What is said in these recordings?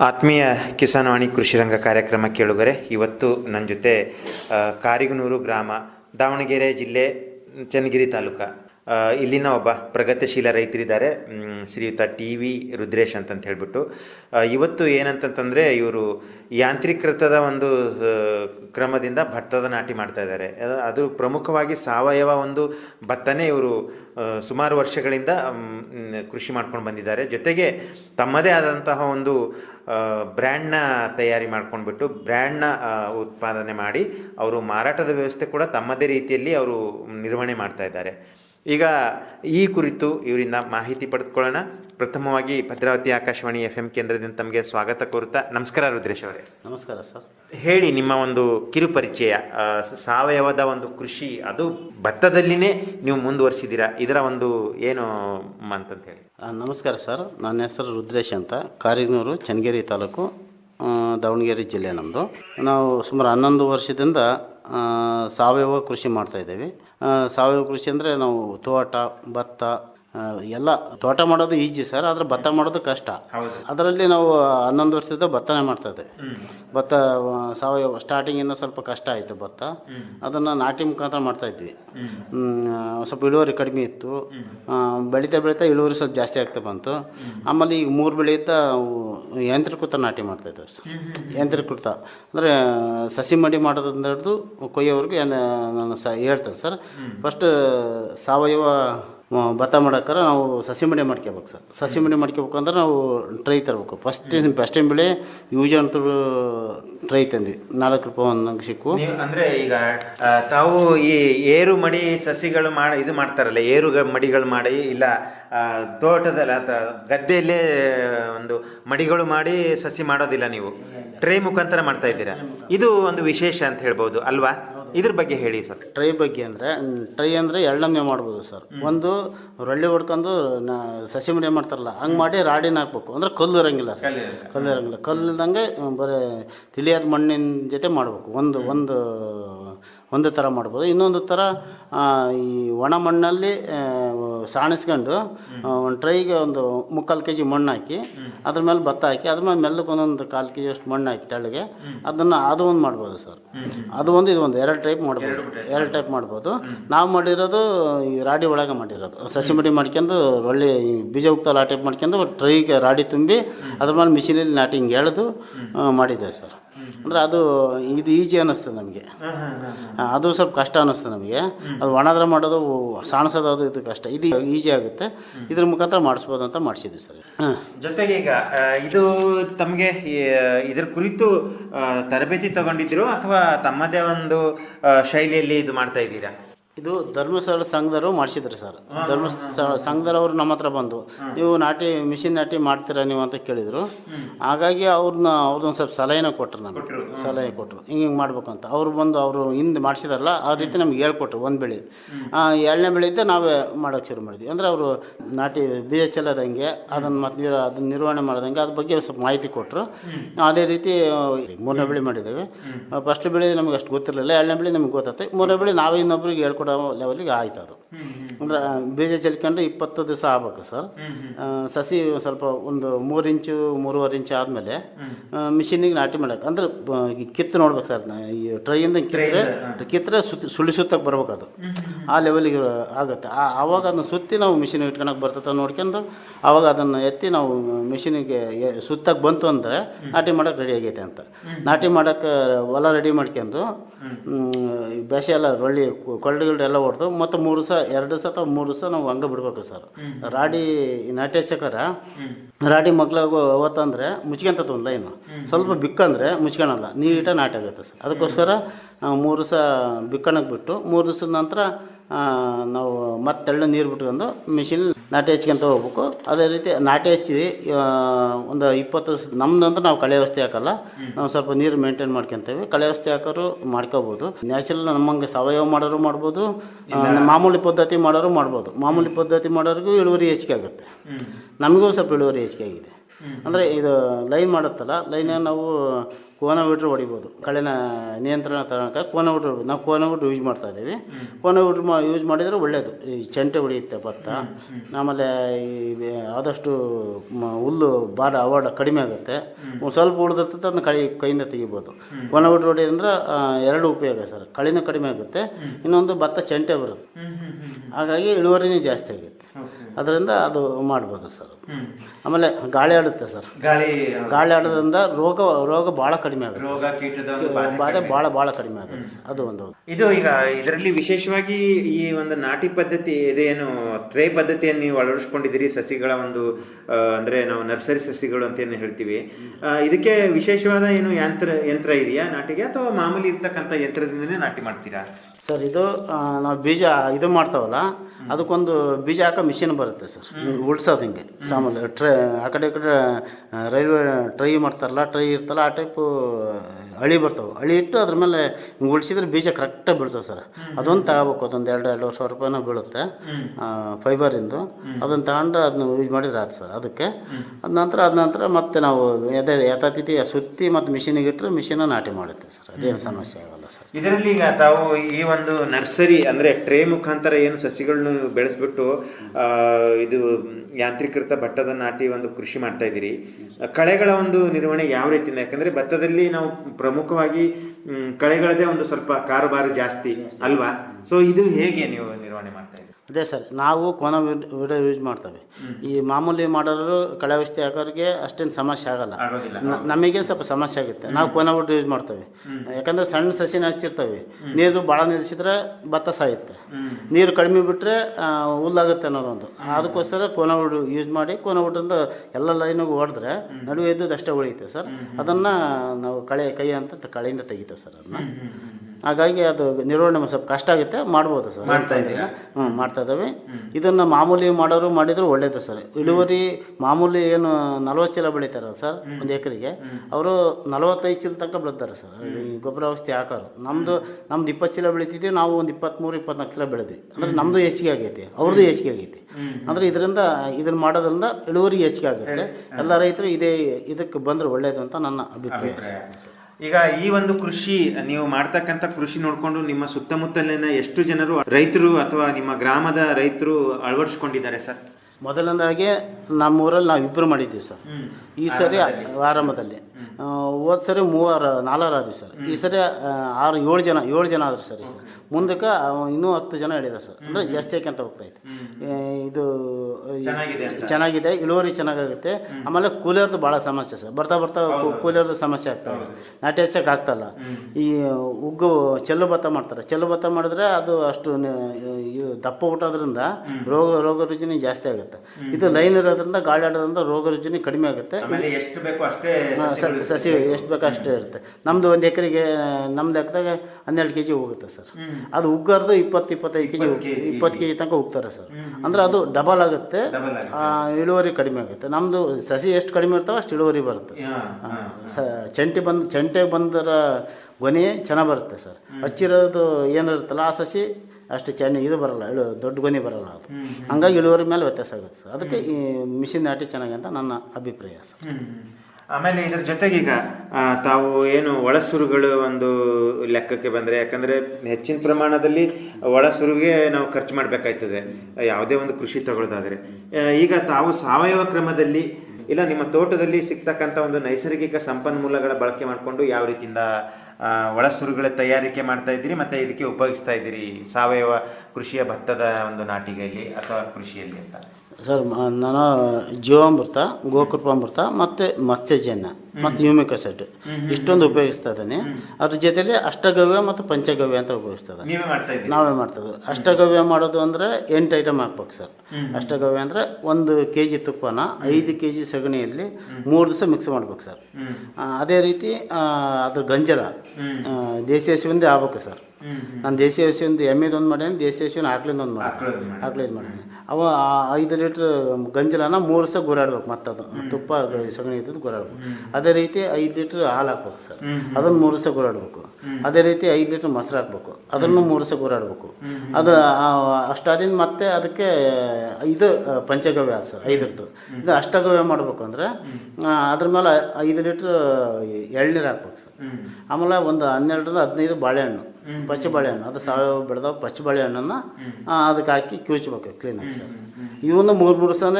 ಆತ್ಮೀಯ ಕಿಸಾನ್ವಾಣಿ ಕೃಷಿರಂಗ ಕಾರ್ಯಕ್ರಮ ಕೇಳುಗರೆ, ಇವತ್ತು ನನ್ನ ಜೊತೆ ಕಾರಿಗನೂರು ಗ್ರಾಮ, ದಾವಣಗೆರೆ ಜಿಲ್ಲೆ, ಚನ್ನಗಿರಿ ತಾಲೂಕ. ಇಲ್ಲಿನ ಒಬ್ಬ ಪ್ರಗತಿಶೀಲ ರೈತರಿದ್ದಾರೆ ಶ್ರೀಯುತ ಟಿ ವಿ ರುದ್ರೇಶ್ ಅಂತಂತ ಹೇಳ್ಬಿಟ್ಟು. ಇವತ್ತು ಏನಂತಂತಂದರೆ, ಇವರು ಯಾಂತ್ರೀಕೃತದ ಒಂದು ಕ್ರಮದಿಂದ ಭತ್ತದ ನಾಟಿ ಮಾಡ್ತಾ ಇದ್ದಾರೆ. ಅದು- ಪ್ರಮುಖವಾಗಿ ಸಾವಯವ ಒಂದು ಭತ್ತನೇ ಇವರು ಸುಮಾರು ವರ್ಷಗಳಿಂದ ಕೃಷಿ ಮಾಡ್ಕೊಂಡು ಬಂದಿದ್ದಾರೆ. ಜೊತೆಗೆ ತಮ್ಮದೇ ಆದಂತಹ ಒಂದು ಬ್ರ್ಯಾಂಡ್ನ ತಯಾರಿ ಮಾಡ್ಕೊಂಡ್ಬಿಟ್ಟು ಬ್ರ್ಯಾಂಡ್ನ ಉತ್ಪಾದನೆ ಮಾಡಿ ಅವರು ಮಾರಾಟದ ವ್ಯವಸ್ಥೆ ಕೂಡ ತಮ್ಮದೇ ರೀತಿಯಲ್ಲಿ ಅವರು ನಿರ್ವಹಣೆ ಮಾಡ್ತಾ ಇದ್ದಾರೆ. ಈಗ ಈ ಕುರಿತು ಇವರಿಂದ ಮಾಹಿತಿ ಪಡೆದುಕೊಳ್ಳೋಣ. ಪ್ರಥಮವಾಗಿ ಭದ್ರಾವತಿ ಆಕಾಶವಾಣಿ ಎಫ್ ಎಂ ಕೇಂದ್ರದಿಂದ ತಮಗೆ ಸ್ವಾಗತ ಕೋರುತ್ತಾ ನಮಸ್ಕಾರ ರುದ್ರೇಶ್ ಅವರೇ. ನಮಸ್ಕಾರ ಸರ್. ಹೇಳಿ ನಿಮ್ಮ ಒಂದು ಕಿರು ಪರಿಚಯ ಸಾವಯವದ ಒಂದು ಕೃಷಿ ಅದು ಭತ್ತದಲ್ಲಿನೇ ನೀವು ಮುಂದುವರಿಸಿದ್ದೀರಾ? ಇದರ ಒಂದು ಏನು ಮಂತ್ ಅಂತಂತ ಹೇಳಿ. ನಮಸ್ಕಾರ ಸರ್. ನನ್ನ ಹೆಸರು ರುದ್ರೇಶ್ ಅಂತ. ಕಾರಿಗ್ನೂರು ಚನ್ನಗಿರಿ ತಾಲೂಕು ದಾವಣಗೆರೆ ಜಿಲ್ಲೆ ನಮ್ಮದು ನಾವು ಸುಮಾರು ಹನ್ನೊಂದು ವರ್ಷದಿಂದ ಸಾವಯವ ಕೃಷಿ ಮಾಡ್ತಾ ಇದ್ದೀವಿ. ಸಾವಯವ ಕೃಷಿ ಅಂದರೆ ನಾವು ತೋಟ ಭತ್ತ ಎಲ್ಲ ತೋಟ ಮಾಡೋದು ಈಜಿ ಸರ್ ಆದರೆ ಭತ್ತ ಮಾಡೋದು ಕಷ್ಟ. ಅದರಲ್ಲಿ ನಾವು ಹನ್ನೊಂದು ವರ್ಷದ ಭತ್ತನೇ ಮಾಡ್ತದೆ. ಭತ್ತ ಸಾವಯವ ಸ್ಟಾರ್ಟಿಂಗಿಂದ ಸ್ವಲ್ಪ ಕಷ್ಟ ಆಯಿತು ಭತ್ತ. ಅದನ್ನು ನಾಟಿ ಮುಖಾಂತರ ಮಾಡ್ತಾ ಇದ್ವಿ. ಸ್ವಲ್ಪ ಇಳುವರಿ ಕಡಿಮೆ ಇತ್ತು. ಬೆಳೀತಾ ಬೆಳೀತಾ ಇಳುವರಿ ಸ್ವಲ್ಪ ಜಾಸ್ತಿ ಆಗ್ತಾ ಬಂತು. ಆಮೇಲೆ ಈಗ ಮೂರು ಬೆಳೆಯುತ್ತ ಯಾಂತ್ರಿಕೃತ ನಾಟಿ ಮಾಡ್ತಾ ಇದ್ದೇವೆ ಸರ್. ಯಾಂತ್ರಿಕೃತ. ಅಂದರೆ ಸಸಿ ಮಡಿ ಮಾಡೋದ್ರಿಂದ ಹಿಡಿದು ಕೊಯ್ಯೋವರೆಗೂ ಏನ್ ನಾನು ಸ ಹೇಳ್ತೇನೆ ಸರ್. ಫಸ್ಟ್ ಸಾವಯವ ಭತ್ತ ಮಾಡೋಕ್ಕಾರ ನಾವು ಸಸಿ ಮಡಿ ಮಾಡ್ಕೋಬೇಕು ಸರ್. ಸಸಿ ಮಡಿ ಮಾಡ್ಕೋಬೇಕು ಅಂದ್ರೆ ನಾವು ಟ್ರೈ ತರಬೇಕು. ಫಸ್ಟ್ ಫಸ್ಟ್ ಟೈಮ್ ಬೆಳೆ ಯೂಸ್ ಅಂತ ಟ್ರೈ ತಂದ್ವಿ. ನಾಲ್ಕು ರೂಪಾಯಿ ಒಂದು ಸಿಕ್ಕು. ಅಂದರೆ ಈಗ ತಾವು ಈ ಏರು ಮಡಿ ಸಸಿಗಳು ಮಾಡಿ ಇದು ಮಾಡ್ತಾರಲ್ಲ ಏರು ಮಡಿಗಳು ಮಾಡಿ ಇಲ್ಲ ತೋಟದಲ್ಲಿ ಅಥವಾ ಗದ್ದೆಯಲ್ಲೇ ಒಂದು ಮಡಿಗಳು ಮಾಡಿ ಸಸಿ ಮಾಡೋದಿಲ್ಲ ನೀವು? ಟ್ರೇ ಮುಖಾಂತರ ಮಾಡ್ತಾ ಇದ್ದೀರಾ? ಇದು ಒಂದು ವಿಶೇಷ ಅಂತ ಹೇಳ್ಬೋದು ಅಲ್ವಾ? ಇದ್ರ ಬಗ್ಗೆ ಹೇಳಿ ಸರ್. ಟ್ರೈ ಬಗ್ಗೆ ಅಂದರೆ ಟ್ರೈ ಅಂದರೆ ಎರಡನೇ ಮಾಡ್ಬೋದು ಸರ್. ಒಂದು ರೊಳ್ಳಿ ಹೊಡ್ಕೊಂಡು ನ- ಸಸಿ ಮನೆ ಮಾಡ್ತಾರಲ್ಲ ಹಂಗೆ ಮಾಡಿ ರಾಡಿನ ಹಾಕ್ಬೇಕು. ಅಂದರೆ ಕಲ್ಲು ಇರಂಗಿಲ್ಲ ಸರ್. ಕಲ್ಲು ಇರಂಗಿಲ್ಲ. ಕಲ್ಲು ಇಲ್ದಂಗೆ ಬರೀ ತಿಳಿಯಾದ ಮಣ್ಣಿನ ಜೊತೆ ಮಾಡಬೇಕು. ಒಂದು ಒಂದು ಒಂದು ಥರ ಮಾಡ್ಬೋದು. ಇನ್ನೊಂದು ಥರ ಈ ಒಣ ಮಣ್ಣಲ್ಲಿ ಸಾಣಿಸ್ಕೊಂಡು ಒಂದು ಟ್ರೈಗೆ ಒಂದು ಮುಕ್ಕಾಲು ಕೆ ಜಿ ಮಣ್ಣು ಹಾಕಿ ಅದ್ರ ಮೇಲೆ ಭತ್ತ ಹಾಕಿ ಅದ್ರ ಮೇಲೆ ಮೆಲ್ಲಕ್ಕೆ ಒಂದೊಂದು ಕಾಲು ಕೆ ಜಿ ಅಷ್ಟು ಮಣ್ಣು ಹಾಕಿ ತೆಳ್ಳಗೆ ಅದನ್ನು ಅದು ಒಂದು ಮಾಡ್ಬೋದು ಸರ್. ಅದು ಒಂದು ಇದು ಒಂದು ಎರಡು ಟೈಪ್ ಮಾಡ್ಬೋದು. ಎರಡು ಟೈಪ್. ಮಾಡ್ಬೋದು. ನಾವು ಮಾಡಿರೋದು ಈ ರಾಡಿ ಒಳಗೆ ಮಾಡಿರೋದು. ಸಸಿ ಮಡಿ ಮಾಡ್ಕೊಂಡು ಒಳ್ಳೆ ಈ ಬೀಜ ಉಕ್ತಲ್ಲ ಆ ಟೈಪ್ ಮಾಡ್ಕೊಂಡು ಟ್ರೈಗೆ ರಾಡಿ ತುಂಬಿ ಅದ್ರ ಮೇಲೆ ಮಿಷಿನಲ್ಲಿ ನಾಟಿ ಹಿಂಗೆ ಎಳೆದು ಮಾಡಿದ್ದೇವೆ ಸರ್. ಅಂದರೆ ಅದು ಇದು ಈಜಿ ಅನ್ನಿಸ್ತದೆ ನಮಗೆ. ಅದು ಸ್ವಲ್ಪ ಕಷ್ಟ ಅನ್ನಿಸ್ತದೆ ನಮಗೆ. ಅದು ಒಣದ್ರ ಮಾಡೋದು ಸಾಣಿಸೋದು ಅದು ಇದು ಕಷ್ಟ. ಇದು ಈಜಿ ಆಗುತ್ತೆ. ಇದ್ರ ಮುಖಾಂತರ ಮಾಡಿಸ್ಬೋದು ಅಂತ ಮಾಡಿಸಿದ್ವಿ ಸರ್. ಜೊತೆಗೆ ಈಗ ಇದು ತಮಗೆ ಇದ್ರ ಕುರಿತು ತರಬೇತಿ ತಗೊಂಡಿದ್ರು ಅಥವಾ ತಮ್ಮದೇ ಒಂದು ಶೈಲಿಯಲ್ಲಿ ಇದು ಮಾಡ್ತಾ ಇದ್ದೀರಾ? ಇದು ಧರ್ಮಸ್ಥಳ ಸಂಘದವರು ಮಾಡಿಸಿದ್ರು ಸರ್. ಧರ್ಮಸ್ಥಳ ಸಂಘದವರು ನಮ್ಮ ಹತ್ರ ಬಂದು ನೀವು ನಾಟಿ ಮಿಷಿನ್ ನಾಟಿ ಮಾಡ್ತೀರಾ ನೀವು ಅಂತ ಕೇಳಿದರು. ಹಾಗಾಗಿ ಅವ್ರನ್ನ ಅವ್ರದ್ದೊಂದು ಸ್ವಲ್ಪ ಸಲಹೆನ ಕೊಟ್ಟರು ನಮಗೆ. ಸಲಹೆ ಕೊಟ್ಟರು ಹಿಂಗೆ ಹಿಂಗೆ ಮಾಡಬೇಕು ಅಂತ ಅವ್ರು ಬಂದು ಅವರು ಹಿಂದೆ ಮಾಡಿಸಿದಾರಲ್ಲ ಆ ರೀತಿ ನಮ್ಗೆ ಹೇಳ್ಕೊಟ್ರು ಒಂದು ಬೆಳೆ. ಎರಡನೇ ಬೆಳೆಯಿಂದ ನಾವೇ ಮಾಡೋಕ್ಕೆ ಶುರು ಮಾಡಿದ್ವಿ. ಅಂದರೆ ಅವರು ನಾಟಿ ಬಿಎಚ್ಎಲ್ ಆದಂಗೆ ಅದನ್ನು ಮತ್ತು ಅದನ್ನ ನಿರ್ವಹಣೆ ಮಾಡೋದಂಗೆ ಅದ್ರ ಬಗ್ಗೆ ಸ್ವಲ್ಪ ಮಾಹಿತಿ ಕೊಟ್ಟರು ಅದೇ ರೀತಿ ಮೂರನೇ ಬೆಳೆ ಮಾಡಿದ್ದೇವೆ. ಫಸ್ಟ್ ಬೆಳೆ ನಮಗೆ ಅಷ್ಟು ಗೊತ್ತಿರಲಿಲ್ಲ. ಎರಡನೇ ಬೆಳೆ ನಮಗೆ ಗೊತ್ತಾಯ್ತು. ಮೂರನೇ ಬೆಳೆ ನಾವೇ ಇನ್ನೊಬ್ರಿಗೆ ಹೇಳ್ಕೊಡೋ ಲೆವೆಲಿಗೆ ಆಯ್ತು ಅದು. ಅಂದ್ರೆ ಬೀಜ ಚೆಲ್ಕೊಂಡು ಇಪ್ಪತ್ತು ದಿವಸ ಆಗ್ಬೇಕು ಸರ್. ಸಸಿ ಸ್ವಲ್ಪ ಒಂದು ಮೂರು ಇಂಚು ಮೂರುವರೆ ಇಂಚು ಆದಮೇಲೆ ಮಿಷಿನಿಗೆ ನಾಟಿ ಮಾಡಕ್ಕೆ ಅಂದ್ರೆ ಕಿತ್ತು ನೋಡ್ಬೇಕು ಸರ್. ಈ ಟ್ರೈಯಿಂದ ಕಿತ್ತರೆ ಕಿತ್ತರೆ ಸುತ್ತಿ ಸುಳಿ ಸುತ್ತಕ್ಕೆ ಬರ್ಬೇಕು ಅದು. ಆ ಲೆವೆಲಿಗೆ ಆಗುತ್ತೆ. ಆ ಆವಾಗ ಅದನ್ನ ಸುತ್ತಿ ನಾವು ಮಿಷಿನಿಗೆ ಇಟ್ಕೊಳಕ್ಕೆ ಬರ್ತದೆ ನೋಡ್ಕೊಂಡು ಆವಾಗ ಅದನ್ನು ಎತ್ತಿ ನಾವು ಮಿಷಿನಿಗೆ ಸುತ್ತಕ್ಕೆ ಬಂತು ಅಂದರೆ ನಾಟಿ ಮಾಡೋಕೆ ರೆಡಿ ಆಗೈತೆ ಅಂತ. ನಾಟಿ ಮಾಡೋಕ್ಕೆ ಹೊಲ ರೆಡಿ ಮಾಡ್ಕೊಂಡು ಬೇಸೆ ಎಲ್ಲ ರೊಳ್ಳಿ ಕೊಳ್ಳು ಗಿಲ್ಡು ಎಲ್ಲ ಹೊಡೆದು ಮತ್ತು ಮೂರು ಸಹ ಎರಡು ಸಹ ಅಥವಾ ಮೂರು ಸಹ ನಾವು ಹಂಗೆ ಬಿಡ್ಬೇಕು ಸರ್. ರಾಡಿ ಈ ಚಕರ ರಾಡಿ ಮಗ್ಲಾಗ ಅವತ್ತಂದರೆ ಮುಚ್ಕೊಂತ ಒಂದು ಲೈನು. ಸ್ವಲ್ಪ ಬಿಕ್ಕಂದ್ರೆ ಮುಚ್ಕೊಳಲ್ಲ ನೀಟಾಗಿ ನಾಟ್ಯ ಆಗುತ್ತೆ ಸರ್. ಅದಕ್ಕೋಸ್ಕರ ಮೂರು ಸಹ ಬಿಕ್ಕಣಕ್ಕೆ ಬಿಟ್ಟು ಮೂರು ದಿವಸದ ನಂತರ ನಾವು ಮತ್ತೆ ತೆಳ್ಳ ನೀರು ಬಿಟ್ಕೊಂಡು ಮಿಷಿನ್ ನಾಟಿ ಹಚ್ಕೊಂತ ಹೋಗ್ಬೇಕು. ಅದೇ ರೀತಿ ನಾಟಿ ಹಚ್ಚಿದ್ವಿ ಒಂದು ಇಪ್ಪತ್ತು ನಮ್ದಂತ ನಮ್ದಂದ್ರೆ ನಾವು ಕಳೆ ವ್ಯವಸ್ಥೆ ಹಾಕಲ್ಲ. ನಾವು ಸ್ವಲ್ಪ ನೀರು ಮೇಂಟೈನ್ ಮಾಡ್ಕೊಂತೇವೆ. ಕಳೆ ವ್ಯವಸ್ಥೆ ಹಾಕೋರು ಮಾಡ್ಕೋಬೋದು. ನ್ಯಾಚುರಲ್ ನಮ್ಮಂಗೆ ಸಾವಯವ ಮಾಡೋರು ಮಾಡ್ಬೋದು. ಮಾಮೂಲಿ ಪದ್ಧತಿ ಮಾಡೋರು ಮಾಡ್ಬೋದು. ಮಾಮೂಲಿ ಪದ್ಧತಿ ಮಾಡೋರಿಗೂ ಇಳುವರಿ ಹೆಚ್ಚಿಗೆ ಆಗುತ್ತೆ. ನಮಗೂ ಸ್ವಲ್ಪ ಇಳುವರಿ ಹೆಚ್ಚಿಗೆ ಆಗಿದೆ. ಅಂದರೆ ಇದು ಲೈನ್ ಮಾಡುತ್ತಲ್ಲ ಲೈನ್ ನಾವು ಕೋನ ವಿಟ್ರ್ ಹೊಡಿಬೋದು. ಕಳೆನ ನಿಯಂತ್ರಣ ತರೋಕೆ ಕೋನ ವಿಟ್ರ್ ಹೊಡಿಬೋದು. ನಾವು ಕೋನ ಬಿಟ್ಟು ಯೂಸ್ ಮಾಡ್ತಾ ಇದ್ದೀವಿ. ಕೋನ ಬಿಟ್ಟು ಮಾ ಯೂಸ್ ಮಾಡಿದರೆ ಒಳ್ಳೆಯದು ಈ ಚಂಟೆ ಹೊಡಿಯುತ್ತೆ ಭತ್ತ. ಆಮೇಲೆ ಈ ಆದಷ್ಟು ಮ- ಹುಲ್ಲು ಭಾರ ಅವಾರ್ಡ್ ಕಡಿಮೆ ಆಗುತ್ತೆ. ಒಂದ್ ಸ್ವಲ್ಪ ಉಳಿದಿರ್ತದೆ ಅದನ್ನ ಕೈ ಕೈಯಿಂದ ತೆಗಿಬೋದು. ಕೋನ ಬಿಟ್ಟು ಹೊಡಿಯೋದಂದ್ರೆ ಅಂದ್ರೆ ಎರಡು ಉಪಯೋಗ ಸರ್. ಕಳಿನೂ ಕಡಿಮೆ ಆಗುತ್ತೆ. ಇನ್ನೊಂದು ಭತ್ತ ಚಂಟೆ ಬರುತ್ತೆ. ಹಾಗಾಗಿ ಇಳುವರಿನೇ ಜಾಸ್ತಿ ಆಗುತ್ತೆ. ಅದರಿಂದ ಅದು ಮಾಡ್ಬೋದು ಸರ್. ಆಮೇಲೆ ಗಾಳಿ ಆಡುತ್ತೆ ಸರ್. ಗಾಳಿ ಗಾಳಿ ಆಡೋದ್ರಿಂದ ರೋಗ ರೋಗ ಭಾಳ ಕಡಿಮೆ ಆಗುತ್ತೆ ರೋಗ ಕೀಟದ ಒಂದು ಬಾಧೆ ಬಾಧೆ ಭಾಳ ಭಾಳ ಕಡಿಮೆ ಆಗುತ್ತೆ ಸರ್. ಅದು ಒಂದು ಇದು ಈಗ ಇದರಲ್ಲಿ ವಿಶೇಷವಾಗಿ ಈ ಒಂದು ನಾಟಿ ಪದ್ಧತಿ ಇದೇನು ತ್ರೇ ಪದ್ಧತಿಯನ್ನು ನೀವು ಅಳವಡಿಸ್ಕೊಂಡಿದ್ದೀರಿ ಸಸಿಗಳ ಒಂದು ಆ, ಅಂದ್ರೆ ನಾವು ನರ್ಸರಿ ಸಸಿಗಳು ಅಂತ ಏನು ಹೇಳ್ತೀವಿ. ಆ, ಇದಕ್ಕೆ ವಿಶೇಷವಾದ ಏನು ಯಂತ್ರ ಯಂತ್ರ ಇದೆಯಾ ನಾಟಿಗೆ? ಅಥವಾ ಮಾಮೂಲಿ ಇರ್ತಕ್ಕಂಥ ಯಂತ್ರದಿಂದನೇ ನಾಟಿ ಮಾಡ್ತೀರಾ? ಸರ್ ಇದು ನಾವು ಬೀಜ ಇದು ಮಾಡ್ತಾವಲ್ಲ ಅದಕ್ಕೊಂದು ಬೀಜ ಹಾಕೋ ಮಿಷಿನ್ ಬರುತ್ತೆ ಸರ್. ಹಿಂಗೆ ಉಳ್ಸೋದು ಹಿಂಗೆ ಸಾಮಾನ್ಯ ಟ್ರೈ ಆ ಕಡೆ ಈ ಕಡೆ ರೈಲ್ವೆ ಟ್ರೈ ಮಾಡ್ತಾರಲ್ಲ ಟ್ರೈ ಇರ್ತಲ್ಲ ಆ ಟೈಪು ಹಳಿ ಬರ್ತಾವೆ. ಹಳಿ ಇಟ್ಟು ಅದ್ರ ಮೇಲೆ ಹಿಂಗೆ ಉಳಿಸಿದ್ರೆ ಬೀಜ ಕರೆಕ್ಟಾಗಿ ಬೀಳ್ತಾವೆ ಸರ್. ಅದೊಂದು ತಗೋಬೇಕು ಅದೊಂದು ಎರಡು ಎರಡು ಸಾವಿರ ರೂಪಾಯಿನೂ ಬೀಳುತ್ತೆ ಫೈಬರಿಂದು. ಅದನ್ನು ತಗೊಂಡು ಅದನ್ನ ಯೂಸ್ ಮಾಡಿದ್ರೆ ಆಯ್ತು ಸರ್ ಅದಕ್ಕೆ. ಅದ ನಂತರ ಅದ ನಂತರ ಮತ್ತೆ ನಾವು ಅದೇ ಯಥಾತಿಥಿ ಸುತ್ತಿ ಮತ್ತು ಮಿಷಿನಿಗೆ ಇಟ್ಟರೆ ಮಿಷಿನ ನಾಟಿ ಮಾಡುತ್ತೆ ಸರ್. ಅದೇನು ಸಮಸ್ಯೆ ಆಗಲ್ಲ ಸರ್. ಇದರಲ್ಲಿ ಈಗ ತಾವು ಈ ಒಂದು ನರ್ಸರಿ ಅಂದ್ರೆ ಟ್ರೇ ಮುಖಾಂತರ ಏನು ಸಸಿಗಳನ್ನು ಬೆಳೆಸ್ಬಿಟ್ಟು ಆ, ಇದು ಯಾಂತ್ರೀಕೃತ ಭತ್ತದ ನಾಟಿ ಒಂದು ಕೃಷಿ ಮಾಡ್ತಾ ಇದ್ದೀರಿ. ಕಳೆಗಳ ಒಂದು ನಿರ್ವಹಣೆ ಯಾವ ರೀತಿಯಿಂದ? ಯಾಕಂದರೆ ಭತ್ತದಲ್ಲಿ ನಾವು ಪ್ರಮುಖವಾಗಿ ಕಳೆಗಳದೇ ಒಂದು ಸ್ವಲ್ಪ ಕಾರುಬಾರು ಜಾಸ್ತಿ ಅಲ್ವಾ? ಸೊ ಇದು ಹೇಗೆ ನೀವು ನಿರ್ವಹಣೆ ಮಾಡ್ತಾ ಇದ್ದೀರಿ? ಅದೇ ಸರ್ ನಾವು ಕೋನ ವಿಡಿಯೋ ಯೂಸ್ ಮಾಡ್ತೇವೆ. ಈ ಮಾಮೂಲಿ ಮಾಡೋರು ಕಳೆ ಔಷಧಿ ಹಾಕೋರಿಗೆ ಅಷ್ಟೇನು ಸಮಸ್ಯೆ ಆಗಲ್ಲ. ನಮಗೆ ಸ್ವಲ್ಪ ಸಮಸ್ಯೆ ಆಗುತ್ತೆ. ನಾವು ಕೋನ ವಿಡ್ ಯೂಸ್ ಮಾಡ್ತೇವೆ. ಯಾಕಂದ್ರೆ ಸಣ್ಣ ಸಸಿನ ಹಚ್ಚಿರ್ತವೆ. ನೀರು ಭಾಳ ನಿಲ್ಲಿಸಿದ್ರೆ ಭತ್ತ ಸಾಯುತ್ತೆ. ನೀರು ಕಡಿಮೆ ಬಿಟ್ಟರೆ ಹುಲ್ಲಾಗುತ್ತೆ ಅನ್ನೋದೊಂದು ಅದಕ್ಕೋಸ್ಕರ ಕೋನ ವಿಡ್ ಯೂಸ್ ಮಾಡಿ ಕೋನ ವಿಡ್ರಿಂದ ಎಲ್ಲ ಲೈನಿಗೆ ಹೊಡೆದ್ರೆ ನಡುವೆ ಇದ್ದದ್ದು ಅಷ್ಟೇ ಉಳಿಯುತ್ತೆ ಸರ್. ಅದನ್ನು ನಾವು ಕಳೆ ಕೈ ಅಂತ ಕಳೆಯಿಂದ ತೆಗಿತೇವೆ ಸರ್ ಅದನ್ನ. ಹಾಗಾಗಿ ಅದು ನಿರ್ವಹಣೆ ಸ್ವಲ್ಪ ಕಷ್ಟ ಆಗುತ್ತೆ ಮಾಡ್ಬೋದು ಸರ್. ಹ್ಞೂ ಮಾಡ್ತಾ ಇದ್ದಾವೆ. ಇದನ್ನು ಮಾಮೂಲಿ ಮಾಡೋರು ಮಾಡಿದ್ರು ಒಳ್ಳೇದು ಸರ್. ಇಳುವರಿ ಮಾಮೂಲಿ ಏನು ನಲ್ವತ್ತು ಚೀಲ ಬೆಳೀತಾರೆ ಸರ್ ಒಂದು ಎಕರೆಗೆ ಅವರು ನಲವತ್ತೈದು ಚೀಲ ತನಕ ಬೆಳೀತಾರೆ ಸರ್. ಈ ಗೊಬ್ಬರ ಔಷಧಿ ಹಾಕೋರು. ನಮ್ಮದು ನಮ್ದು ಇಪ್ಪತ್ತು ಚೀಲ ಬೆಳಿತಿದ್ವಿ ನಾವು ಒಂದು ಇಪ್ಪತ್ತ್ಮೂರು ಇಪ್ಪತ್ನಾಲ್ಕು ಚೀಲ ಬೆಳೆದ್ವಿ. ಅಂದರೆ ನಮ್ಮದು ಹೆಚ್ಚಿಗೆ ಆಗೈತೆ ಅವ್ರದ್ದು ಹೆಚ್ಚಿಗೆ ಆಗೈತೆ. ಅಂದರೆ ಇದರಿಂದ ಇದನ್ನು ಮಾಡೋದ್ರಿಂದ ಇಳುವರಿ ಹೆಚ್ಚಿಗೆ ಆಗುತ್ತೆ. ಎಲ್ಲ ರೈತರು ಇದೇ ಇದಕ್ಕೆ ಬಂದರೆ ಒಳ್ಳೆಯದು ಅಂತ ನನ್ನ ಅಭಿಪ್ರಾಯ ಸರ್. ಈಗ ಈ ಒಂದು ಕೃಷಿ ನೀವು ಮಾಡ್ತಕ್ಕಂಥ ಕೃಷಿ ನೋಡಿಕೊಂಡು ನಿಮ್ಮ ಸುತ್ತಮುತ್ತಲಿನ ಎಷ್ಟು ಜನರು ರೈತರು ಅಥವಾ ನಿಮ್ಮ ಗ್ರಾಮದ ರೈತರು ಅಳವಡಿಸ್ಕೊಂಡಿದ್ದಾರೆ ಸರ್? ಮೊದಲನೇದಾಗಿ ನಮ್ಮೂರಲ್ಲಿ ನಾವು ಇಬ್ಬರು ಮಾಡಿದ್ದೀವಿ ಸರ್. ಈ ಸರಿ ಆರಂಭದಲ್ಲಿ. ಹೋದ ಸರಿ ಮೂವರು ನಾಲ್ವರು ಆದ್ವಿ ಸರ್. ಈ ಸರಿ ಆರು ಏಳು ಜನ ಏಳು ಜನ ಆದ್ರು ಸರ್ ಈ ಸರಿ. ಮುಂದಕ್ಕೆ ಇನ್ನೂ ಹತ್ತು ಜನ ಹೇಳಿದ್ದಾರೆ ಸರ್. ಅಂದರೆ ಜಾಸ್ತಿ ಆಕ್ಯಂತ ಹೋಗ್ತಾ ಇದೆ ಇದು ಚೆನ್ನಾಗಿದೆ ಇಳುವರಿ ಚೆನ್ನಾಗಾಗುತ್ತೆ. ಆಮೇಲೆ ಕೂಲರ್ದು ಭಾಳ ಸಮಸ್ಯೆ ಸರ್. ಬರ್ತಾ ಬರ್ತಾ ಕೂಲರ್ದು ಸಮಸ್ಯೆ ಆಗ್ತಾ ಇದೆ. ನಾಟಿ ಹಚ್ಚಕ್ಕೆ ಆಗ್ತಲ್ಲ. ಈ ಉಗ್ಗು ಚೆಲ್ಲು ಭತ್ತ ಮಾಡ್ತಾರೆ. ಚೆಲ್ಲು ಭತ್ತ ಮಾಡಿದ್ರೆ ಅದು ಅಷ್ಟು ಇದು ದಪ್ಪ ಹುಟ್ಟೋದ್ರಿಂದ ರೋಗ ರೋಗ ರುಜಿನಿ ಜಾಸ್ತಿ ಆಗುತ್ತೆ. ಇದು ಲೈನ್ ಇರೋದ್ರಿಂದ ಗಾಳಿ ಆಡೋದ್ರಿಂದ ರೋಗ ರುಜಿನಿ ಕಡಿಮೆ ಆಗುತ್ತೆ. ಎಷ್ಟು ಬೇಕೋ ಅಷ್ಟೇ ಆ, ಸ- ಸಸಿ ಎಷ್ಟು ಬೇಕೋ ಅಷ್ಟೇ ಇರುತ್ತೆ. ನಮ್ಮದು ಒಂದು ಎಕರೆಗೆ ನಮ್ದು ಹಾಕಿದಾಗ ಹನ್ನೆರಡು ಕೆ ಜಿ ಹೋಗುತ್ತೆ ಸರ್. ಅದು ಉಗ್ಗರ್ದು ಇಪ್ಪತ್ತು ಇಪ್ಪತ್ತೈದು ಕೆ ಜಿ ಇಪ್ಪತ್ತು ಕೆ ಜಿ ತನಕ ಹೋಗ್ತಾರೆ ಸರ್. ಅಂದರೆ ಅದು ಡಬಲ್ ಆಗುತ್ತೆ. ಇಳುವರಿ ಕಡಿಮೆ ಆಗುತ್ತೆ. ನಮ್ಮದು ಸಸಿ ಎಷ್ಟು ಕಡಿಮೆ ಇರ್ತಾವೆ ಅಷ್ಟು ಇಳುವರಿ ಬರುತ್ತೆ ಸ ಚಂಟಿ ಬಂದು ಚಂಟೆ ಬಂದರ ಗೊನೆ ಚೆನ್ನಾಗಿ ಬರುತ್ತೆ ಸರ್. ಹಚ್ಚಿರೋದು ಏನಿರುತ್ತಲ್ಲ ಆ ಸಸಿ ಅಷ್ಟು ಚೆನ್ನ ಇದು ಬರಲ್ಲ ಇಳು ದೊಡ್ಡ ಗೊನೆ ಬರಲ್ಲ ಅದು. ಹಂಗಾಗಿ ಇಳುವರಿ ಮೇಲೆ ವ್ಯತ್ಯಾಸ ಆಗುತ್ತೆ ಸರ್. ಅದಕ್ಕೆ ಈ ಮಿಷಿನ್ ನಾಟಿ ಚೆನ್ನಾಗಿ ಅಂತ ನನ್ನ ಅಭಿಪ್ರಾಯ ಸರ್. ಆಮೇಲೆ ಇದ್ರ ಜೊತೆಗೆ ಈಗ ತಾವು ಏನು ಒಳಸುರುಗಳು ಒಂದು ಲೆಕ್ಕಕ್ಕೆ ಬಂದರೆ, ಯಾಕಂದರೆ ಹೆಚ್ಚಿನ ಪ್ರಮಾಣದಲ್ಲಿ ಒಳಸುರುಗೆ ನಾವು ಖರ್ಚು ಮಾಡಬೇಕಾಯ್ತದೆ, ಯಾವುದೇ ಒಂದು ಕೃಷಿ ತಗೊಳ್ಳೋದಾದರೆ. ಈಗ ತಾವು ಸಾವಯವ ಕ್ರಮದಲ್ಲಿ, ಇಲ್ಲ ನಿಮ್ಮ ತೋಟದಲ್ಲಿ ಸಿಗ್ತಕ್ಕಂಥ ಒಂದು ನೈಸರ್ಗಿಕ ಸಂಪನ್ಮೂಲಗಳ ಬಳಕೆ ಮಾಡಿಕೊಂಡು ಯಾವ ರೀತಿಯಿಂದ ಒಳಸುರುಗಳ ತಯಾರಿಕೆ ಮಾಡ್ತಾ ಇದ್ದೀರಿ, ಮತ್ತು ಇದಕ್ಕೆ ಉಪಯೋಗಿಸ್ತಾ ಇದ್ದೀರಿ ಸಾವಯವ ಕೃಷಿಯ ಭತ್ತದ ಒಂದು ನಾಟಿಗೆಯಲ್ಲಿ ಅಥವಾ ಕೃಷಿಯಲ್ಲಿ ಅಂತ? ಸರ್ ನಾನು ಜೀವಾಮೃತ ಗೋಕೃಪಾಮೃತ ಮತ್ತು ಮತ್ಸ್ಯಜನ್ಯ ಮತ್ತು ಯೂಮಿಕ್ ಸೆಟ್. ಇಷ್ಟೊಂದು ಉಪಯೋಗಿಸ್ತಾ ಇದ್ದಾನೆ. ಅದ್ರ ಜೊತೆಲಿ ಅಷ್ಟಗವ್ಯ ಮತ್ತು ಪಂಚಗವ್ಯ ಅಂತ ಉಪಯೋಗಿಸ್ತಾ ಇದ್ದಾನೆ. ನೀವೇ ಮಾಡ್ತಾ ನಾವೇ ಮಾಡ್ತದೆ ಅಷ್ಟಗವ್ಯ ಮಾಡೋದು ಅಂದರೆ ಎಂಟು ಐಟಮ್ ಹಾಕ್ಬೇಕು ಸರ್. ಅಷ್ಟಗವ್ಯ ಅಂದರೆ ಒಂದು ಕೆ ಜಿ ತುಪ್ಪನ ಐದು ಕೆ ಜಿ ಸಗಣಿಯಲ್ಲಿ ಮೂರು ದಿವಸ ಮಿಕ್ಸ್ ಮಾಡ್ಬೇಕು ಸರ್. ಅದೇ ರೀತಿ ಅದ್ರ ಗಂಜಲ ದೇಸಿ ಹಸುವಿಂದೇ ಆಗ್ಬೇಕು ಸರ್. ನಾನು ದೇಸಿ ಹಸುವಿಂದ ಎಮ್ಮೆದೊಂದು ಮಾಡ್ಯಾನ ದೇಸಿ ಹಸುವಿನ ಆಕ್ಲಿಂದ ಒಂದು ಮಾಡಿ ಆಕಳದ್ದು ಮಾಡ್ಯಾನ ಅವ ಐದು ಲೀಟ್ರ್ ಗಂಜಲನ ಮೂರು ಸಹ ಗುರಾಡ್ಬೇಕು ಮತ್ತೆ ಅದು ತುಪ್ಪ ಸಗಣಿ ಇದ್ದದ್ದು ಗುರಾಡ್ಬೇಕು. ಅದೇ ರೀತಿ ಐದು ಲೀಟ್ರ್ ಹಾಲು ಹಾಕ್ಬೇಕು ಸರ್. ಅದನ್ನು ಮೂರು ಸಹ ಗುರಾಡ್ಬೇಕು. ಅದೇ ರೀತಿ ಐದು ಲೀಟ್ರ್ ಮೊಸರು ಹಾಕ್ಬೇಕು. ಅದನ್ನು ಮೂರು ಸಹ ಗುರಾಡ್ಬೇಕು. ಅದು ಅಷ್ಟಾದಿಂದ ಮತ್ತೆ ಅದಕ್ಕೆ ಇದು ಪಂಚಗವ್ಯ ಸರ್ ಐದರದ್ದು. ಇದು ಅಷ್ಟಗವ್ಯ ಮಾಡಬೇಕು ಅಂದರೆ ಅದ್ರ ಮೇಲೆ ಐದು ಲೀಟ್ರ್ ಎಳ್ನೀರು ಹಾಕ್ಬೇಕು ಸರ್. ಆಮೇಲೆ ಒಂದು ಹನ್ನೆರಡರಿಂದ ಹದಿನೈದು ಬಾಳೆಹಣ್ಣು. ಪಚ್ಚ ಬಾಳೆಹಣ್ಣು ಅದು ಸಾವಯವ ಬೆಳೆದ ಪಚ್ಚ ಬಾಳೆಹಣ್ಣನ್ನು ಅದಕ್ಕೆ ಹಾಕಿ ಕ್ಯೂಚ್ಬೇಕು ಕ್ಲೀನಾಗಿ ಸರ್. ಇವನ್ನು ಮೂರು ಮೂರು ಸಲ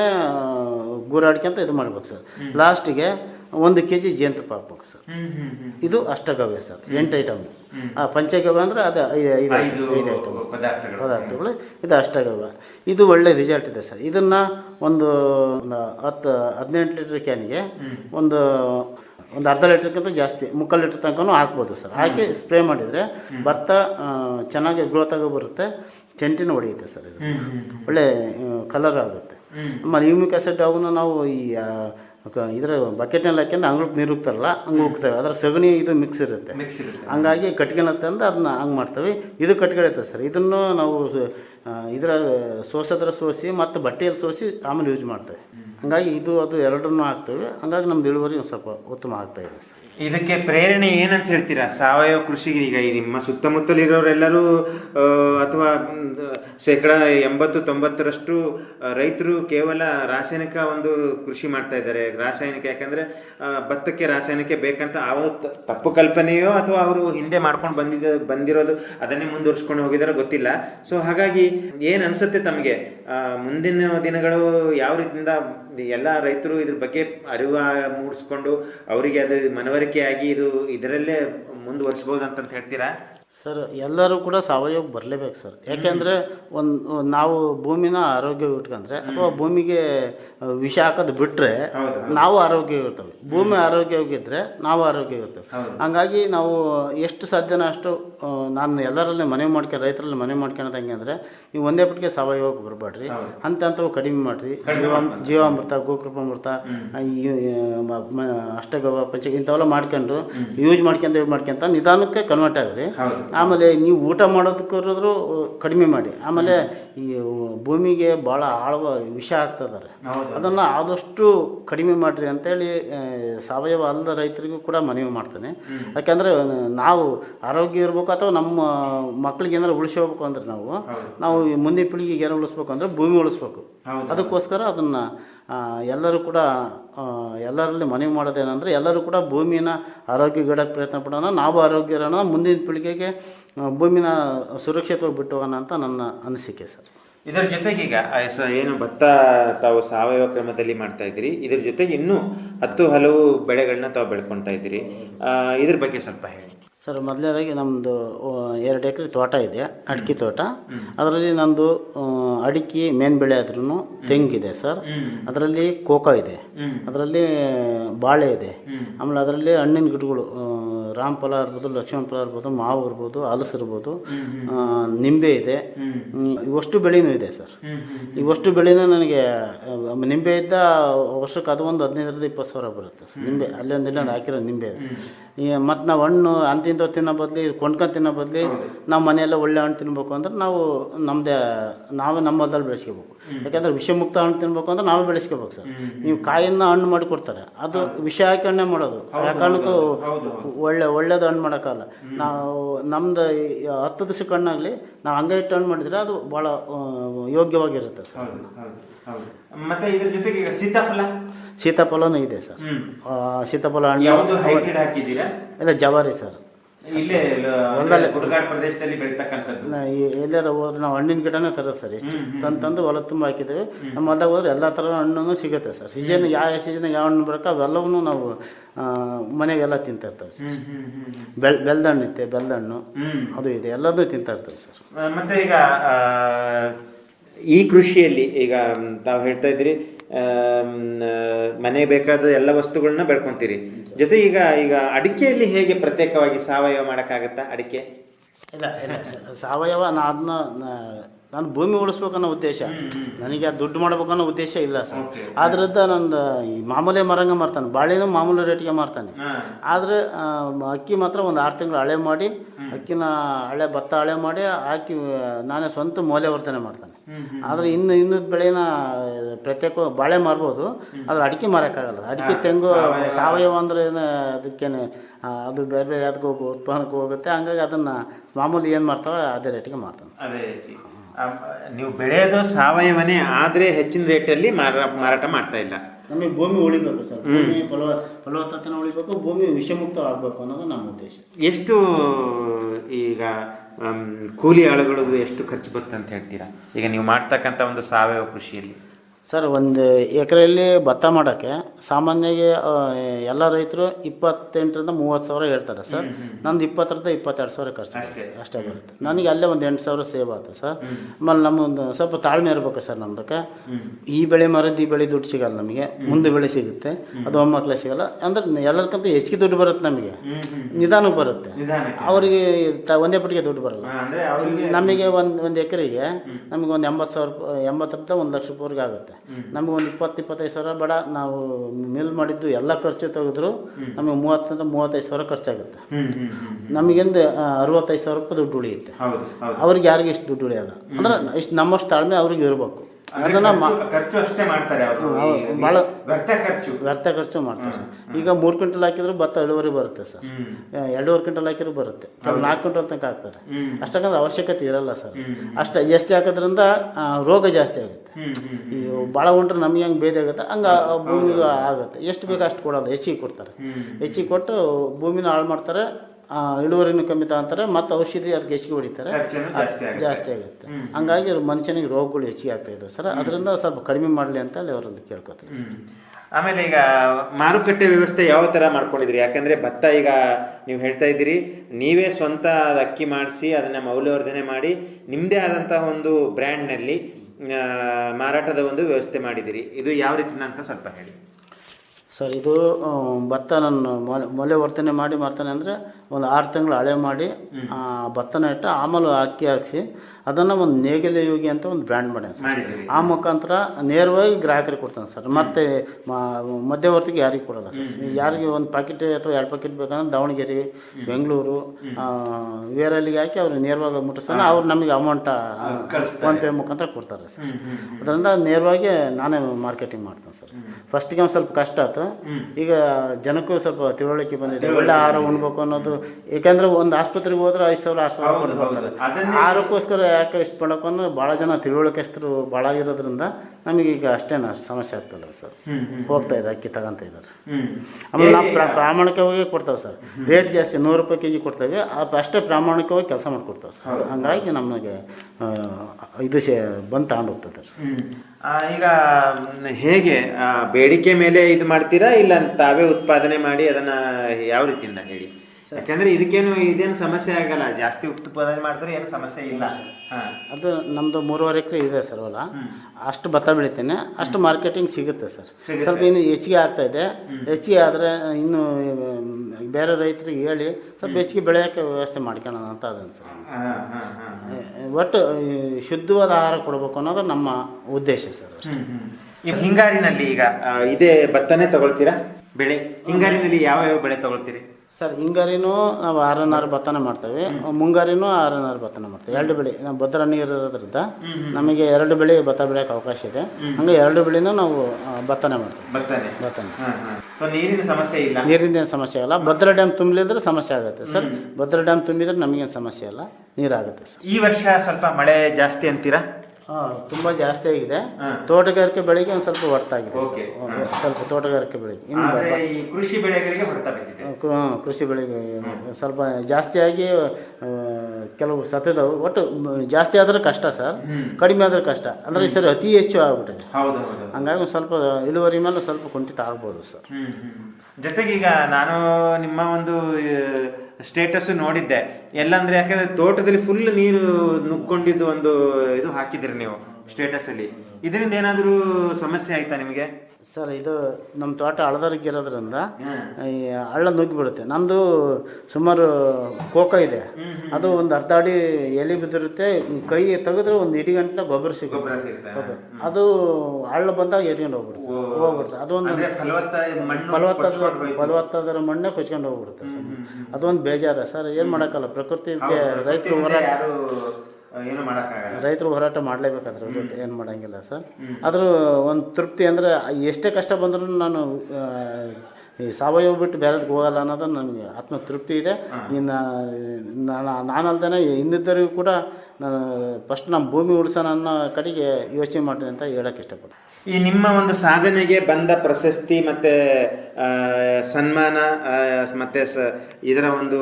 ಗೂರಾಡ್ಕೊಂತ ಇದು ಮಾಡ್ಬೇಕು ಸರ್. ಲಾಸ್ಟಿಗೆ ಒಂದು ಕೆ ಜಿ ಜೇನುತುಪ್ಪ ಹಾಕ್ಬೇಕು ಸರ್. ಇದು ಅಷ್ಟಗವ್ಯ ಸರ್. ಎಂಟು ಐಟಮ್ ಪಂಚಗವ್ಯ ಅಂದರೆ ಅದು ಐದು ಐದು ಐದು ಐಟಮ್ ಪದಾರ್ಥಗಳು. ಇದು ಅಷ್ಟಗವ್ಯ. ಇದು ಒಳ್ಳೆ ರಿಸಲ್ಟ್ ಇದೆ ಸರ್. ಇದನ್ನು ಒಂದು ಒಂದು ಹತ್ತು ಹದಿನೆಂಟು ಲೀಟ್ರ್ ಕ್ಯಾನಿಗೆ ಒಂದು ಒಂದು ಅರ್ಧ ಲೀಟ್ರ್ಗಿಂತ ಜಾಸ್ತಿ ಮುಕ್ಕಾಲು ಲೀಟ್ರ್ ತನಕನೂ ಹಾಕ್ಬೋದು ಸರ್. ಹಾಕಿ ಸ್ಪ್ರೇ ಮಾಡಿದರೆ ಭತ್ತ ಚೆನ್ನಾಗಿ ಗ್ರೋತ್ ಆಗೋ ಬರುತ್ತೆ ಚೆಂಟಿನ ಹೊಡೆಯುತ್ತೆ ಸರ್ ಇದು. ಒಳ್ಳೆ ಕಲರ್ ಆಗುತ್ತೆ. ಆಮೇಲೆ ಯೂಮಿಕ್ ಆಸಿಡ್ ಅವನ್ನ ನಾವು ಈ ಇದರ ಬಕೆಟ್ನಲ್ಲಿ ಹಾಕ್ಯಂಡು ಅಂಗ್ಳಕ್ಕೆ ನೀರು ಹೋಗ್ತಾರಲ್ಲ ಹಂಗೆ ಹೋಗ್ತವೆ. ಅದರ ಸಗಣಿ ಇದು ಮಿಕ್ಸ್ ಇರುತ್ತೆ. ಹಂಗಾಗಿ ಕಟ್ಕೊಳತ್ತೆ ಅಂದ್ರೆ ಅದನ್ನ ಹಂಗೆ ಮಾಡ್ತೇವೆ. ಇದು ಕಟ್ಕೊಳತ್ತೆ ಸರ್. ಇದನ್ನು ನಾವು ಇದರ ಸೋಸದ್ರ ಸೋಸಿ ಮತ್ತು ಬಟ್ಟೆಯಲ್ಲಿ ಸೋಸಿ ಆಮೇಲೆ ಯೂಸ್ ಮಾಡ್ತೇವೆ. ಹಂಗಾಗಿ ಇದು, ಅದು ಎರಡನ್ನೂ ಹಾಕ್ತೇವೆ ಹಂಗಾಗಿ ನಮ್ದು ಇಳುವರಿ ಸ್ವಲ್ಪ ಉತ್ತಮ ಆಗ್ತಾ ಇದೆ ಸರ್. ಇದಕ್ಕೆ ಪ್ರೇರಣೆ ಏನಂತ ಹೇಳ್ತೀರಾ? ಸಾವಯವ ಕೃಷಿಗೆ ಈಗ ನಿಮ್ಮ ಸುತ್ತಮುತ್ತಲಿರೋರೆಲ್ಲರೂ ಅಥವಾ ಶೇಕಡ ಎಂಬತ್ತು, ತೊಂಬತ್ತರಷ್ಟು ರೈತರು ಕೇವಲ ರಾಸಾಯನಿಕ ಒಂದು ಕೃಷಿ ಮಾಡ್ತಾ ಇದ್ದಾರೆ. ರಾಸಾಯನಿಕ ಯಾಕಂದರೆ ಭತ್ತಕ್ಕೆ ರಾಸಾಯನಿಕ ಬೇಕಂತ ಅವರು ತಪ್ಪು ಕಲ್ಪನೆಯೋ ಅಥವಾ ಅವರು ಹಿಂದೆ ಮಾಡ್ಕೊಂಡು ಬಂದಿದ್ದ, ಬಂದಿರೋದು ಅದನ್ನೇ ಮುಂದುವರ್ಸ್ಕೊಂಡು ಹೋಗಿದಾರೋ ಗೊತ್ತಿಲ್ಲ. ಸೊ ಹಾಗಾಗಿ ಏನ್ ಅನ್ಸುತ್ತೆ ತಮಗೆ? ಮುಂದಿನ ದಿನಗಳು ಯಾವ ರೀತಿಯಿಂದ ಎಲ್ಲ ರೈತರು ಇದ್ರ ಬಗ್ಗೆ ಅರಿವು ಮೂಡಿಸ್ಕೊಂಡು ಅವರಿಗೆ ಅದು ಮನವರಿಕೆ ಆಗಿ ಇದು ಇದರಲ್ಲೇ ಮುಂದುವರಿಸ್ಬೋದು ಅಂತಂತ ಹೇಳ್ತೀರಾ? ಸರ್ ಎಲ್ಲರೂ ಕೂಡ ಸಾವಯವಕ್ಕೆ ಬರಲೇಬೇಕು ಸರ್. ಯಾಕೆಂದರೆ ಒಂದು ನಾವು ಭೂಮಿನ ಆರೋಗ್ಯ ಇಟ್ಕೊಂಡ್ರೆ ಅಥವಾ ಭೂಮಿಗೆ ವಿಷ ಹಾಕೋದು ಬಿಟ್ಟರೆ ನಾವು ಆರೋಗ್ಯ ಇರ್ತವೆ. ಭೂಮಿ ಆರೋಗ್ಯವಾಗಿದ್ದರೆ ನಾವು ಆರೋಗ್ಯ ಇರ್ತೇವೆ. ಹಂಗಾಗಿ ನಾವು ಎಷ್ಟು ಸಾಧ್ಯನೋ ಅಷ್ಟು ನಾನು ಎಲ್ಲರಲ್ಲಿ ಮನೆ ಮಾಡ್ಕೊಂಡು ರೈತರಲ್ಲಿ ಮನೆ ಮಾಡ್ಕೊಳೋದು ಹೆಂಗೆ ಅಂದರೆ ನೀವು ಒಂದೇ ಪಟ್ಟಿಗೆ ಸಾವಯವಕ್ಕೆ ಬರಬೇಡ್ರಿ. ಅಂತ ಅಂತವು ಕಡಿಮೆ ಮಾಡಿರಿ. ಜೀವಾಮ್ ಜೀವಾಮೃತ ಗೋಕೃಪಾಮೃತ ಅಷ್ಟಗವ ಪಂಚ ಇಂಥವೆಲ್ಲ ಮಾಡ್ಕೊಂಡು ಯೂಸ್ ಮಾಡ್ಕೊಂತ ಯೂಸ್ ಮಾಡ್ಕೊಂತ ನಿಧಾನಕ್ಕೆ ಕನ್ವರ್ಟ್ ಆಗ್ರಿ. ಆಮೇಲೆ ನೀವು ಊಟ ಮಾಡೋದಕ್ಕಾದ್ರೂ ಕಡಿಮೆ ಮಾಡಿ. ಆಮೇಲೆ ಈ ಭೂಮಿಗೆ ಭಾಳ ಆಳವ ವಿಷ ಆಗ್ತದಾರೆ ಅದನ್ನು ಆದಷ್ಟು ಕಡಿಮೆ ಮಾಡಿರಿ ಅಂತೇಳಿ ಸಾವಯವ ಅಲ್ಲದ ರೈತರಿಗೂ ಕೂಡ ಮನವಿ ಮಾಡ್ತೇನೆ. ಯಾಕೆಂದರೆ ನಾವು ಆರೋಗ್ಯ ಇರಬೇಕು ಅಥವಾ ನಮ್ಮ ಮಕ್ಕಳಿಗೆ ಏನಾರು ಉಳಿಸ್ಕೋಬೇಕು ಅಂದ್ರೆ ನಾವು ನಾವು ಈ ಮುಂದಿನ ಪೀಳಿಗೆಗೆ ಏನಾರು ಉಳಿಸ್ಬೇಕು ಅಂದರೆ ಭೂಮಿ ಉಳಿಸ್ಬೇಕು. ಅದಕ್ಕೋಸ್ಕರ ಅದನ್ನು ಎಲ್ಲರೂ ಕೂಡ ಎಲ್ಲರಲ್ಲಿ ಮನವಿ ಮಾಡೋದೇನೆಂದರೆ ಎಲ್ಲರೂ ಕೂಡ ಭೂಮಿನ ಆರೋಗ್ಯಗಿಡಕ್ಕೆ ಪ್ರಯತ್ನ ಪಡೋಣ. ನಾವು ಆರೋಗ್ಯ ಇರೋಣ ಮುಂದಿನ ಪೀಳಿಗೆಗೆ ಭೂಮಿನ ಸುರಕ್ಷಿತವಾಗಿ ಬಿಟ್ಟು ಹೋಗೋಣ ಅಂತ ನನ್ನ ಅನಿಸಿಕೆ ಸರ್. ಇದರ ಜೊತೆಗೆ ಈಗ ಏನು ಭತ್ತ ತಾವು ಸಾವಯವ ಕ್ರಮದಲ್ಲಿ ಮಾಡ್ತಾ ಇದ್ದೀರಿ. ಇದರ ಜೊತೆಗೆ ಇನ್ನೂ ಹತ್ತು ಹಲವು ಬೆಳೆಗಳನ್ನ ತಾವು ಬೆಳ್ಕೊತಾ ಇದ್ದೀರಿ. ಇದ್ರ ಬಗ್ಗೆ ಸ್ವಲ್ಪ ಹೇಳಿ. ಸರ್ ಮೊದಲನೇದಾಗಿ ನಮ್ಮದು ಎರಡು ಎಕರೆ ತೋಟ ಇದೆ ಅಡಿಕೆ ತೋಟ. ಅದರಲ್ಲಿ ನಂದು ಅಡಿಕೆ ಮೇನ್ ಬೆಳೆ ಆದ್ರೂ ತೆಂಗಿದೆ ಸರ್. ಅದರಲ್ಲಿ ಕೋಕೋ ಇದೆ. ಅದರಲ್ಲಿ ಬಾಳೆ ಇದೆ. ಆಮೇಲೆ ಅದರಲ್ಲಿ ಹಣ್ಣಿನ ಗಿಡಗಳು ಆ, ರಾಮಫಲ ಇರ್ಬೋದು ಲಕ್ಷ್ಮಣ ಫಲ ಇರ್ಬೋದು ಮಾವು ಇರ್ಬೋದು ಹಲಸು ಇರ್ಬೋದು ನಿಂಬೆ ಇದೆ. ಇವಷ್ಟು ಬೆಳೆನೂ ಇದೆ ಸರ್. ಇವಷ್ಟು ಬೆಳೆನೂ ನನಗೆ ನಿಂಬೆ ಇದ್ದ ವರ್ಷಕ್ಕೆ ಅದು ಒಂದು ಹದಿನೈದರಿಂದ ಇಪ್ಪತ್ತು ಸಾವಿರ ಬರುತ್ತೆ ಸರ್. ನಿಂಬೆ ಅಲ್ಲೊಂದು ಇಲ್ಲೊಂದು ಹಾಕಿರೋ ನಿಂಬೆ ಮತ್ತು ನಾವು ಹಣ್ಣು ಅಂತಿಂದ ತಿನ್ನೋ ಬದಲಿ ಕೊಂಡ್ಕೊಂಡು ತಿನ್ನೋ ಬದಲಿ ನಾವು ಮನೆಯೆಲ್ಲ ಒಳ್ಳೆ ಹಣ್ಣು ತಿನ್ಬೇಕು ಅಂದ್ರೆ ನಾವು ನಮ್ಮದೇ ನಾವೇ ನಮ್ಮ ಹೊಲದಲ್ಲಿ ಬೆಳೆಸ್ಕೋಬೇಕು. ಯಾಕಂದ್ರೆ ವಿಷಮುಕ್ತ ಹಣ್ಣು ತಿನ್ಬೇಕು ಅಂದ್ರೆ ನಾವೇ ಬೆಳೆಸ್ಕೋಬೇಕು ಸರ್. ನೀವು ಕಾಯಿಂದ ಹಣ್ಣು ಮಾಡಿ ಕೊಡ್ತಾರೆ ಅದು ವಿಷ ಹಾಕಿ ಹಣ್ಣೆ ಮಾಡೋದು ಆ ಕಾರಣಕ್ಕೂ ಒಳ್ಳೆ ಒಳ್ಳೇದು ಹಣ್ಣು ಮಾಡೋಕ್ಕಲ್ಲ. ನಾವು ನಮ್ದು ಹತ್ತು ದಿವಸಕ್ಕೆ ಹಣ್ಣಾಗಲಿ ನಾವು ಹಂಗೆ ಇಟ್ಟು ಹಣ್ಣು ಮಾಡಿದ್ರೆ ಅದು ಭಾಳ ಯೋಗ್ಯವಾಗಿರುತ್ತೆ ಸರ್. ಮತ್ತೆ ಇದ್ರ ಜೊತೆಗೆ ಈಗ ಸೀತಾಫಲ? ಸೀತಾಫಲನೂ ಇದೆ ಸರ್. ಸೀತಾಫಲ ಹಣ್ಣು ಯಾವುದು ಹೈಬ್ರಿಡ್ ಹಾಕಿದ್ದೀರಾ? ಇಲ್ಲ ಜವಾರಿ ಸರ್. ಇಲ್ಲೇ. ಗುಡ್ಗಾಡ್ ಪ್ರದೇಶದಲ್ಲಿ ಬೆಳ್ತಕ್ಕಂಥದ್ದು. ಎಲ್ಲಾರ ಹೋದ್ರೆ ನಾವು ಹಣ್ಣಿನ ಗಿಡನೇ ತರೋದು ಸರ್ ಎಷ್ಟು. ತಂದು ತಂದು ಹೊಲ ತುಂಬ ಹಾಕಿದ್ದೇವೆ. ನಮ್ಮ ಹೊಲ್ದಾಗ ಹೋದ್ರೆ ಎಲ್ಲ ಥರ ಹಣ್ಣು ಸಿಗುತ್ತೆ ಸರ್. ಸೀಸನ್ ಯಾವ ಸೀಸನ್ ಯಾವ ಹಣ್ಣು ಬರೋಕೆ ಅವೆಲ್ಲವೂ ನಾವು ಮನೆಗೆಲ್ಲ ತಿಂತಾ ಇರ್ತೇವೆ ಸರ್. ಬೆಲ್ ಬೆಲ್ದಣ್ಣು. ಇತ್ತೆ ಬೆಲ್ದಣ್ಣು ಅದು ಇದೆ. ಎಲ್ಲದೂ ತಿಂತಾ ಇರ್ತೇವೆ ಸರ್. ಮತ್ತೆ ಈಗ ಈ ಕೃಷಿಯಲ್ಲಿ ಈಗ ತಾವು ಹೇಳ್ತಾ ಆ, ಮನೆಗೆ ಬೇಕಾದ ಎಲ್ಲ ವಸ್ತುಗಳನ್ನ ಬೆಳ್ಕೊಂತೀರಿ. ಜೊತೆ ಈಗ ಈಗ ಅಡಿಕೆಯಲ್ಲಿ ಹೇಗೆ ಪ್ರತ್ಯೇಕವಾಗಿ ಸಾವಯವ ಮಾಡೋಕ್ಕಾಗತ್ತಾ ಅಡಿಕೆ? ಇಲ್ಲ ಇಲ್ಲ ಸಾವಯವ ನಾನು ಅದನ್ನ ನಾನು ಭೂಮಿ ಉಳಿಸ್ಬೇಕನ್ನೋ ಉದ್ದೇಶ. ನನಗೆ ಅದು ದುಡ್ಡು ಮಾಡ್ಬೇಕನ್ನೋ ಉದ್ದೇಶ ಇಲ್ಲ ಸರ್. ಆದ್ರಿಂದ ನಾನು ಈ ಮಾಮೂಲಿ ಮರಂಗ ಮಾರ್ತಾನೆ. ಬಾಳೆನೂ ಮಾಮೂಲಿ ರೇಟ್ಗೆ ಮಾರ್ತಾನೆ. ಆದರೆ ಅಕ್ಕಿ ಮಾತ್ರ ಒಂದು ಆರು ತಿಂಗಳು ಹಳೆ ಮಾಡಿ ಅಕ್ಕಿನ ಹಳೆ ಭತ್ತ ಹಳೆ ಮಾಡಿ ಹಾಕಿ ನಾನೇ ಸ್ವಂತ ಮೌಲ್ಯವರ್ಧನೆ ಮಾಡ್ತಾನೆ. ಆದರೆ ಇನ್ನು ಇನ್ನದ ಬೆಳೆನ ಪ್ರತ್ಯೇಕ ಬಾಳೆ ಮಾರ್ಬೋದು ಆದ್ರೆ ಅಡಿಕೆ ಮಾರೋಕ್ಕಾಗಲ್ಲ. ಅಡಿಕೆ ತೆಂಗು ಸಾವಯವ. ಅಂದ್ರೆ ಏನು ಅದಕ್ಕೇನೆ ಅದು ಬೇರೆ ಬೇರೆ ಅದಕ್ಕೆ ಹೋಗೋ ಉತ್ಪನ್ನಕ್ಕೆ ಹೋಗುತ್ತೆ. ಹಂಗಾಗಿ ಅದನ್ನು ಮಾಮೂಲಿ ಏನು ಮಾಡ್ತಾವೆ ಅದೇ ರೇಟಿಗೆ ಮಾಡ್ತಾನೆ ಅದೇ ರೀತಿ. ಆ, ನೀವು ಬೆಳೆಯೋದು ಸಾವಯವನೇ ಆದರೆ ಹೆಚ್ಚಿನ ರೇಟಲ್ಲಿ ಮಾರ ಮಾರಾಟ ಮಾಡ್ತಾ ಇಲ್ಲ. ನಮಗೆ ಭೂಮಿ ಉಳಿಬೇಕು ಸರ್. ಭೂಮಿ ಫಲವ ಫಲವತ್ತತೆನ ಉಳಿಬೇಕು ಭೂಮಿ ವಿಷಮುಕ್ತ ಆಗಬೇಕು ಅನ್ನೋದು ನಮ್ಮ ಉದ್ದೇಶ. ಎಷ್ಟು ಈಗ ಕೂಲಿ ಆಳುಗಳದ್ದು ಎಷ್ಟು ಖರ್ಚು ಬರುತ್ತೆ ಅಂತ ಹೇಳ್ತೀರಾ? ಈಗ ನೀವು ಮಾಡ್ತಕ್ಕಂಥ ಒಂದು ಸಾವಯವ ಕೃಷಿಯಲ್ಲಿ. ಸರ್ ಒಂದು ಎಕರೆಯಲ್ಲಿ ಭತ್ತ ಮಾಡೋಕ್ಕೆ ಸಾಮಾನ್ಯವಾಗಿ ಎಲ್ಲ ರೈತರು ಇಪ್ಪತ್ತೆಂಟರಿಂದ ಮೂವತ್ತು ಸಾವಿರ ಹೇಳ್ತಾರೆ ಸರ್. ನಂದು ಇಪ್ಪತ್ತರಿಂದ ಇಪ್ಪತ್ತೆರಡು ಸಾವಿರ ಖರ್ಚು ಅಷ್ಟೇ. ಅಷ್ಟೇ ಬರುತ್ತೆ. ನನಗೆ ಅಲ್ಲೇ ಒಂದು ಎಂಟು ಸಾವಿರ ಸೇವ್ ಆಗುತ್ತೆ ಸರ್. ಆಮೇಲೆ ನಮ್ಮೊಂದು ಸ್ವಲ್ಪ ತಾಳ್ಮೆ ಇರಬೇಕು ಸರ್ ನಮ್ದಕ್ಕೆ. ಈ ಬೆಳೆ ಮರದ ಈ ಬೆಳೆ ದುಡ್ಡು ಸಿಗಲ್ಲ ನಮಗೆ. ಮುಂದೆ ಬೆಳೆ ಸಿಗುತ್ತೆ. ಅದು ಒಮ್ಮಕ್ಕಲೇ ಸಿಗಲ್ಲ. ಅಂದ್ರೆ ಎಲ್ಲರಿಗಿಂತ ಹೆಚ್ಚಿಗೆ ದುಡ್ಡು ಬರುತ್ತೆ ನಮಗೆ. ನಿಧಾನಕ್ಕೆ ಬರುತ್ತೆ. ಅವರಿಗೆ ತ ಒಂದೇ ಪಟ್ಟಿಗೆ ದುಡ್ಡು ಬರಲ್ಲ. ಹಾ, ಅಂದ್ರೆ ಅವರಿಗೆ ನಮಗೆ ಒಂದು ಒಂದು ಎಕರೆಗೆ ನಮಗೆ ಒಂದು ಎಂಬತ್ತು ಸಾವಿರ ಎಂಬತ್ತರಿಂದ ಒಂದು ಲಕ್ಷ ರೂಪಾಯಿವರೆಗೆ ಆಗುತ್ತೆ. ನಮಗೆ ಒಂದು ಇಪ್ಪತ್ತು ಇಪ್ಪತ್ತೈದು ಸಾವಿರ ಬೇಡ. ನಾವು ಮಿಲ್ ಮಾಡಿದ್ದು ಎಲ್ಲ ಖರ್ಚು ತೆಗೆದ್ರು ನಮಗೆ ಮೂವತ್ತರಿಂದ ಮೂವತ್ತೈದು ಸಾವಿರ ಖರ್ಚಾಗುತ್ತೆ. ನಮಗೆಂದು ಅರವತ್ತೈದು ಸಾವಿರ ರೂಪಾಯಿ ದುಡ್ಡು ಉಳಿಯುತ್ತೆ. ಅವ್ರಿಗೆ ಯಾರಿಗೆ ಇಷ್ಟು ದುಡ್ಡು ಉಳಿಯೋಲ್ಲ. ಅಂದ್ರೆ ಇಷ್ಟು ನಮ್ಮಷ್ಟು ತಾಳ್ಮೆ ಅವ್ರಿಗೆ ಇರಬೇಕು. ಅದನ್ನು ಮಾ ಖರ್ಚು- ಅಷ್ಟೇ ಮಾಡ್ತಾರೆ ಅವರು. ಭಾಳ- ವ್ಯರ್ಥ ಖರ್ಚು. ವ್ಯರ್ಥ ಖರ್ಚು ಮಾಡ್ತಾರೆ ಈಗ ಮೂರು ಕ್ವಿಂಟಲ್ ಹಾಕಿದ್ರು ಭತ್ತ ಇಳುವರಿ ಬರುತ್ತೆ ಸರ್. ಹ್ಮ್. ಎರಡೂವರೆ ಕ್ವಿಂಟಲ್ ಹಾಕಿದ್ರು ಬರುತ್ತೆ. ಕೆಲವು ನಾಲ್ಕು ಕ್ವಿಂಟಲ್ ತನಕ ಹಾಕ್ತಾರೆ. ಹ್ಮ್. ಅಷ್ಟಕ್ಕಂದ್ರೆ ಅವಶ್ಯಕತೆ ಇರಲ್ಲ ಸರ್. ಅಷ್ಟ ಅಷ್ಟು ಜಾಸ್ತಿ ಹಾಕೋದ್ರಿಂದ ಆ, ರೋಗ ಜಾಸ್ತಿ ಆಗುತ್ತೆ. ಹ್ಮ್ ಹ್ಮ್ ಈ ಭಾಳ ಉಂಟ್ರೆ ನಮಗೆ ಹೆಂಗೆ ಬೇದಿ ಆಗುತ್ತೆ? ಹಂಗೆ ಭೂಮಿಗೂ ಆಗುತ್ತೆ. ಎಷ್ಟು ಬೇಕು ಅಷ್ಟು ಕೊಡೋದು ಹೆಚ್ಚಿಗೆ ಕೊಡ್ತಾರೆ. ಹ್ಮ್ ಹೆಚ್ಚಿಗೆ ಕೊಟ್ಟು ಭೂಮಿನ ಹಾಳು ಮಾಡ್ತಾರೆ. ಇಳುವರಿನೂ ಕಮ್ಮಿ ತಗೊಂತಾರೆ ಮತ್ತು ಔಷಧಿ ಅದಕ್ಕೆ ಹೆಚ್ಚಿಗೆ ಹೊಡಿತಾರೆ. ಜಾಸ್ತಿ ಆಗುತ್ತೆ. ಹಂಗಾಗಿ ಮನುಷ್ಯನಿಗೆ ರೋಗಗಳು ಹೆಚ್ಚಿಗೆ ಆಗ್ತಾ ಇದ್ದಾವೆ ಸರ್. ಅದರಿಂದ ಸ್ವಲ್ಪ ಕಡಿಮೆ ಮಾಡಲಿ ಅಂತೇಳಿ ಅವರಲ್ಲಿ ಕೇಳ್ಕೊತಾರೆ ಆಮೇಲೆ ಈಗ ಮಾರುಕಟ್ಟೆ ವ್ಯವಸ್ಥೆ ಯಾವ ಥರ ಮಾಡ್ಕೊಂಡಿದ್ರಿ? ಯಾಕಂದ್ರೆ ಭತ್ತ ಈಗ ನೀವು ಹೇಳ್ತಾ ಇದ್ದೀರಿ ನೀವೇ ಸ್ವಂತ ಅದ್ ಅಕ್ಕಿ ಮಾಡಿಸಿ ಅದನ್ನ ಮೌಲ್ಯವರ್ಧನೆ ಮಾಡಿ ನಿಮ್ಮದೇ ಆದಂತಹ ಒಂದು ಬ್ರ್ಯಾಂಡ್ನಲ್ಲಿ ಮಾರಾಟದ ಒಂದು ವ್ಯವಸ್ಥೆ ಮಾಡಿದ್ದೀರಿ. ಇದು ಯಾವ ರೀತಿನ ಅಂತ ಸ್ವಲ್ಪ ಹೇಳಿ. ಸರ್ ಇದು ಭತ್ತ ನಾನು ಮೊಲೆ ವರ್ತನೆ ಮಾಡಿ ಮಾಡ್ತಾನೆ ಅಂದರೆ ಒಂದು ಆರು ತಿಂಗಳು ಹಳೆ ಮಾಡಿ ಭತ್ತನ ಇಟ್ಟು ಆಮೇಲೆ ಅಕ್ಕಿ ಹಾಕಿಸಿ ಅದನ್ನು ಒಂದು ನೇಗಿಲೆ ಯೋಗಿ ಅಂತ ಒಂದು ಬ್ರ್ಯಾಂಡ್ ಮಾಡ್ಯಾನ ಸರ್. ಆ ಮುಖಾಂತರ ನೇರವಾಗಿ ಗ್ರಾಹಕರಿಗೆ ಕೊಡ್ತಾನೆ ಸರ್. ಮತ್ತು ಮಧ್ಯವರ್ತಿಗೆ ಯಾರಿಗೆ ಕೊಡಲ್ಲ ಸರ್. ಯಾರಿಗೆ ಒಂದು ಪ್ಯಾಕೆಟ್ ಅಥವಾ ಎರಡು ಪ್ಯಾಕೆಟ್ ಬೇಕಂದ್ರೆ ದಾವಣಗೆರೆ ಬೆಂಗಳೂರು ವೇರಲ್ಲಿಗೆ ಹಾಕಿ ಅವ್ರು ನೇರವಾಗಿ ಮುಟ್ಟಿಸ್ತಾನೆ ಅವ್ರು ನಮಗೆ ಅಮೌಂಟ. ಫೋನ್ಪೇ ಮುಖಾಂತರ ಕೊಡ್ತಾರೆ ಸರ್. ಅದರಿಂದ ನೇರವಾಗಿ ನಾನೇ ಮಾರ್ಕೆಟಿಂಗ್ ಮಾಡ್ತೇನೆ ಸರ್. ಫಸ್ಟಿಗೆ ಒಂದು ಸ್ವಲ್ಪ ಕಷ್ಟ ಆಯ್ತು ಈಗ ಜನಕ್ಕೂ ಸ್ವಲ್ಪ ತಿಳುವಳಿಕೆ ಬಂದಿದೆ. ಒಳ್ಳೆ ಆಹಾರ ಉಣ್ಬೇಕು ಅನ್ನೋದು. ಏಕೆಂದ್ರೆ ಒಂದು ಆಸ್ಪತ್ರೆಗೆ ಹೋದ್ರೆ ಐದು ಸಾವಿರ ಆರು ಸಾವಿರ ಆಹಾರಕ್ಕೋಸ್ಕರ ಯಾಕೆ ಇಷ್ಟು ಮಾಡೋಕ್ಕಂದ್ರೆ ಭಾಳ ಜನ ತಿಳುವಳಿಕೆಸ್ತರು ಭಾಳ ಆಗಿರೋದ್ರಿಂದ ನಮಗೀಗ ಈಗ ಅಷ್ಟು ಸಮಸ್ಯೆ ಆಗ್ತಲ್ಲ ಸರ್. ಹೋಗ್ತಾ ಇದೆ ಅಕ್ಕಿ ತಗೊಂತ ಇದ್ದಾರೆ. ಆಮೇಲೆ ನಾವು ಪ್ರಾ- ಪ್ರಾಮಾಣಿಕವಾಗಿ ಕೊಡ್ತೇವೆ ಸರ್. ರೇಟ್ ಜಾಸ್ತಿ ನೂರು ರೂಪಾಯಿ ಕೆ ಜಿ ಕೊಡ್ತೇವೆ ಅದು ಅಷ್ಟೇ ಪ್ರಾಮಾಣಿಕವಾಗಿ ಕೆಲಸ ಮಾಡಿಕೊಡ್ತೇವೆ ಸರ್. ಹಂಗಾಗಿ ನಮಗೆ ಇದು ಸೇ ಬಂದು ತಗೊಂಡು ಹೋಗ್ತದೆ ಸರ್. ಈಗ ಹೇಗೆ ಬೇಡಿಕೆ ಮೇಲೆ ಇದು ಮಾಡ್ತೀರಾ ಇಲ್ಲ ತಾವೇ ಉತ್ಪಾದನೆ ಮಾಡಿ ಅದನ್ನು ಯಾವ ರೀತಿಯಿಂದ ಹೇಳಿ? ಯಾಕಂದ್ರೆ ಇದಕ್ಕೇನು ಇದೇನು ಸಮಸ್ಯೆ ಆಗಲ್ಲ. ಜಾಸ್ತಿ ಉತ್ಪಾದನೆ ಮಾಡಿದ್ರೆ ಏನು ಸಮಸ್ಯೆ ಇಲ್ಲ. ಹಾ. ಅದು ನಮ್ದು ಮೂರುವರೆ ಎಕರೆ ಇದೆ ಸರ್ ಹೊಲ. ಅಷ್ಟು ಭತ್ತ ಬೆಳಿತೇನೆ. ಅಷ್ಟು ಮಾರ್ಕೆಟಿಂಗ್ ಸಿಗುತ್ತೆ ಸರ್. ಸ್ವಲ್ಪ ಇನ್ನು ಹೆಚ್ಚಿಗೆ ಆಗ್ತಾ ಇದೆ. ಹೆಚ್ಚಿಗೆ ಆದರೆ ಇನ್ನು ಬೇರೆ ರೈತರಿಗೆ ಹೇಳಿ ಸ್ವಲ್ಪ ಹೆಚ್ಚಿಗೆ ಬೆಳೆಯೋಕ್ಕೆ ವ್ಯವಸ್ಥೆ ಮಾಡ್ಕೊಳ್ಳೋಣ ಅಂತ ಅದನ್ನು ಸರ್. ಒಟ್ಟು ಶುದ್ಧವಾದ ಆಹಾರ ಕೊಡಬೇಕು ಅನ್ನೋದು ನಮ್ಮ ಉದ್ದೇಶ ಸರ್ ಹಿಂಗಾರಿನಲ್ಲಿ ಈಗ ಇದೇ ಭತ್ತನೇ ತಗೊಳ್ತೀರಾ? ಬೆಳೆ ಹಿಂಗಾರಿನಲ್ಲಿ ಯಾವ ಯಾವ ಬೆಳೆ ತಗೊಳ್ತೀರಿ? ಸರ್ ಹಿಂಗಾರಿನೂ ನಾವು ಆರನಾರು ಭತ್ತನ ಮಾಡ್ತೇವೆ. ಮುಂಗಾರಿನೂ ಆರನಾರು ಭತ್ತನ ಮಾಡ್ತೇವೆ. ಎರಡು ಬೆಳೆ ನಾವು ಭದ್ರ ನೀರು ಇರೋದ್ರಿಂದ ನಮಗೆ ಎರಡು ಬೆಳೆ ಭತ್ತ ಬೆಳೆಯೋಕೆ ಅವಕಾಶ ಇದೆ. ಹಂಗೆ ಎರಡು ಬೆಳೆನೂ ನಾವು ಭತ್ತನೇ ಮಾಡ್ತೇವೆ. ಭತ್ತನೇ. ನೀರಿನ ಸಮಸ್ಯೆ ಇಲ್ಲ. ನೀರಿನ ಏನು ಸಮಸ್ಯೆ ಇಲ್ಲ. ಭದ್ರಾ ಡ್ಯಾಮ್ ತುಂಬಲಿದ್ರೆ ಸಮಸ್ಯೆ ಆಗುತ್ತೆ ಸರ್. ಭದ್ರಾ ಡ್ಯಾಮ್ ತುಂಬಿದ್ರೆ ನಮಗೇನು ಸಮಸ್ಯೆ ಇಲ್ಲ. ನೀರಾಗುತ್ತೆ ಸರ್. ಈ ವರ್ಷ ಸ್ವಲ್ಪ ಮಳೆ ಜಾಸ್ತಿ ಅಂತೀರಾ? ತುಂಬ ಜಾಸ್ತಿ ಆಗಿದೆ. ತೋಟಗಾರಿಕೆ ಬೆಳೆಗೆ ಒಂದು ಸ್ವಲ್ಪ ಹೊರತಾಗಿದೆ ಓಕೆ. ಸ್ವಲ್ಪ ತೋಟಗಾರಿಕೆ ಬೆಳೆಗೆ. ಇನ್ನು ಕೃಷಿ ಬೆಳೆಗಳಿಗೆ ಕೃಷಿ ಬೆಳೆಗೆ ಸ್ವಲ್ಪ ಜಾಸ್ತಿಯಾಗಿ ಕೆಲವು ಸತ್ತದವು ಒಟ್ಟು ಜಾಸ್ತಿ ಆದ್ರೆ ಕಷ್ಟ ಸರ್. ಕಡಿಮೆ ಆದ್ರೆ ಕಷ್ಟ. ಅಂದ್ರೆ ಈ ಸರಿ ಅತಿ ಹೆಚ್ಚು ಆಗ್ಬಿಟ್ಟಿದೆ. ಹೌದು ಹೌದು ಹಂಗಾಗಿ ಒಂದು ಸ್ವಲ್ಪ ಇಳುವರಿ ಮೇಲೆ ಸ್ವಲ್ಪ ಕುಂಠಿತ ಆಗ್ಬೋದು ಸರ್. ಜೊತೆಗೆ ಈಗ ನಾನು ನಿಮ್ಮ ಒಂದು ಸ್ಟೇಟಸ್ ನೋಡಿದ್ದೆ. ಎಲ್ಲಂದ್ರೆ ಯಾಕಂದ್ರೆ ತೋಟದಲ್ಲಿ ಫುಲ್ ನೀರು ನುಗ್ಕೊಂಡಿದ್ದು ಒಂದು ಇದು ಹಾಕಿದ್ರಿ ನೀವು ಸ್ಟೇಟಸ್ ಅಲ್ಲಿ. ಇದರಿಂದ ಏನಾದರೂ ಸಮಸ್ಯೆ ಆಯ್ತಾ ನಿಮಗೆ? ಸರ್ ಇದು ನಮ್ಮ ತೋಟ ಹಳದರಿಗೆ ಇರೋದ್ರಿಂದ ಈ ಹಳ್ಳ ನುಗ್ಗಿಬಿಡುತ್ತೆ. ನಂದು ಸುಮಾರು ಕೋಕ ಇದೆ. ಅದು ಒಂದು ಅರ್ಧ ಅಡಿ ಎಲೆ ಬಿದ್ದಿರುತ್ತೆ. ಕೈ ತೆಗೆದ್ರೆ ಒಂದು ಇಡೀ ಗಂಟೆ ಗೊಬ್ಬರ ಸಿಗುತ್ತೆ. ಗೊಬ್ಬರ. ಅದು ಹಳ್ಳ ಬಂದಾಗ ಎತ್ಕೊಂಡು ಹೋಗ್ಬಿಡುತ್ತೆ. ಹೋಗ್ಬಿಡುತ್ತೆ. ಅದೊಂದು ಅಂದ್ರೆ ಫಲವತ್ತ ಮಣ್ಣು ಫಲವತ್ತಾದ ಕೊಚ್ಕೊಂಡು ಹೋಯ್ತು. ಫಲವತ್ತಾದರ ಮಣ್ಣೆ ಕೊಚ್ಕೊಂಡು ಹೋಗ್ಬಿಡುತ್ತೆ ಸರ್. ಅದೊಂದು ಬೇಜಾರ ಸರ್. ಏನು ಮಾಡೋಕ್ಕಲ್ಲ? ಪ್ರಕೃತಿಗೆ ಹೌದು, ರೈತರು ಪ್ರಕೃತಿಯಿಂದ ಹೋರಾಟ ಯಾರು ಆ, ಏನು ಮಾಡೋಕ್ಕಾಗಲ್ಲ. ರೈತರು ಹೋರಾಟ ಮಾಡಲೇಬೇಕಾದ್ರೆ ಏನು ಮಾಡೋಂಗಿಲ್ಲ ಸರ್. ಆದರೂ ಒಂದು ತೃಪ್ತಿ ಅಂದರೆ ಎಷ್ಟೇ ಕಷ್ಟ ಬಂದರೂ ನಾನು ಈ ಸಾವಯವ ಬಿಟ್ಟು ಬೇರೆದಕ್ಕೆ ಹೋಗಲ್ಲ ಅನ್ನೋದು ನನಗೆ ಆತ್ಮ ತೃಪ್ತಿ ಇದೆ ಇನ್ನು ನಾನು ನಾನಲ್ದೇ ಇನ್ನಿದ್ದರಿಗೂ ಕೂಡ ನಾನು ಫಸ್ಟ್ ನಮ್ಮ ಭೂಮಿ ಉಳಿಸೋಣ ಅನ್ನೋ ಕಡೆಗೆ ಯೋಚನೆ ಮಾಡ್ತೀನಿ ಅಂತ ಹೇಳಕ್ಕೆ ಇಷ್ಟಪಡ್ತೀನಿ. ಈ ನಿಮ್ಮ ಒಂದು ಸಾಧನೆಗೆ ಬಂದ ಪ್ರಶಸ್ತಿ ಮತ್ತು ಸನ್ಮಾನ ಮತ್ತೆ ಸ ಇದರ ಒಂದು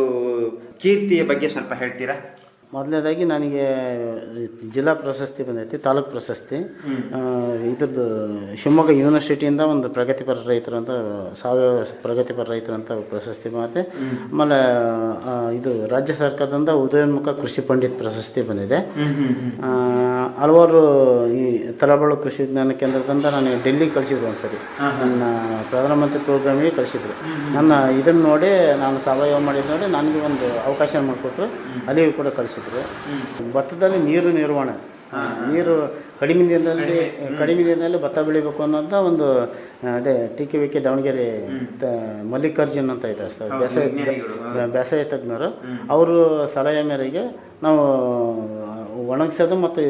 ಕೀರ್ತಿಯ ಬಗ್ಗೆ ಸ್ವಲ್ಪ ಹೇಳ್ತೀರಾ? ಮೊದಲನೇದಾಗಿ ನನಗೆ ಜಿಲ್ಲಾ ಪ್ರಶಸ್ತಿ ಬಂದೈತಿ ತಾಲೂಕು ಪ್ರಶಸ್ತಿ. ಇದ್ರದ್ದು ಶಿವಮೊಗ್ಗ ಯೂನಿವರ್ಸಿಟಿಯಿಂದ ಒಂದು ಪ್ರಗತಿಪರ ರೈತರು ಅಂತ ಸಾವಯವ ಪ್ರಗತಿಪರ ರೈತರು ಅಂತ ಪ್ರಶಸ್ತಿ ಮತ್ತು ಆಮೇಲೆ ಇದು ರಾಜ್ಯ ಸರ್ಕಾರದಿಂದ ಉದಯೋನ್ಮುಖ ಕೃಷಿ ಪಂಡಿತ್ ಪ್ರಶಸ್ತಿ ಬಂದಿದೆ. ಹಲವಾರು ಈ ತಲಬಾಳು ಕೃಷಿ ವಿಜ್ಞಾನ ಕೇಂದ್ರದಿಂದ ನನಗೆ ಡೆಲ್ಲಿಗೆ ಕಳಿಸಿದ್ರು ಒಂದ್ಸರಿ. ನನ್ನ ಪ್ರಧಾನಮಂತ್ರಿ ಪ್ರೋಗ್ರಾಮಿಗೆ ಕಳಿಸಿದ್ರು. ನನ್ನ ಇದನ್ನು ನೋಡಿ ನಾನು ಸಾವಯವ ಮಾಡಿದ ನೋಡಿ ನನಗೆ ಒಂದು ಅವಕಾಶ ಮಾಡಿಕೊಟ್ರು. ಅಲ್ಲಿಗೂ ಕೂಡ ಕಳಿಸಿದ್ರು. ಭತ್ತದಲ್ಲಿ ನೀರು ನಿರ್ವಹಣೆ. ನೀರು ಕಡಿಮೆ ನೀರಿನಲ್ಲಿ ಕಡಿಮೆ. ನೀರಿನಲ್ಲಿ ಭತ್ತ ಬೆಳಿಬೇಕು ಅನ್ನೋದ ಒಂದು ಅದೇ T K V K Davanagere Mallikarjun ಅಂತ ಇದ್ದಾರೆ ಸರ್. ಬೇಸಾಯ ಬೇಸಾಯ ತಜ್ಞರು. ಅವರು ಸಲಹೆ ಮೇರೆಗೆ ನಾವು ಒಣಗಿಸೋದು ಮತ್ತು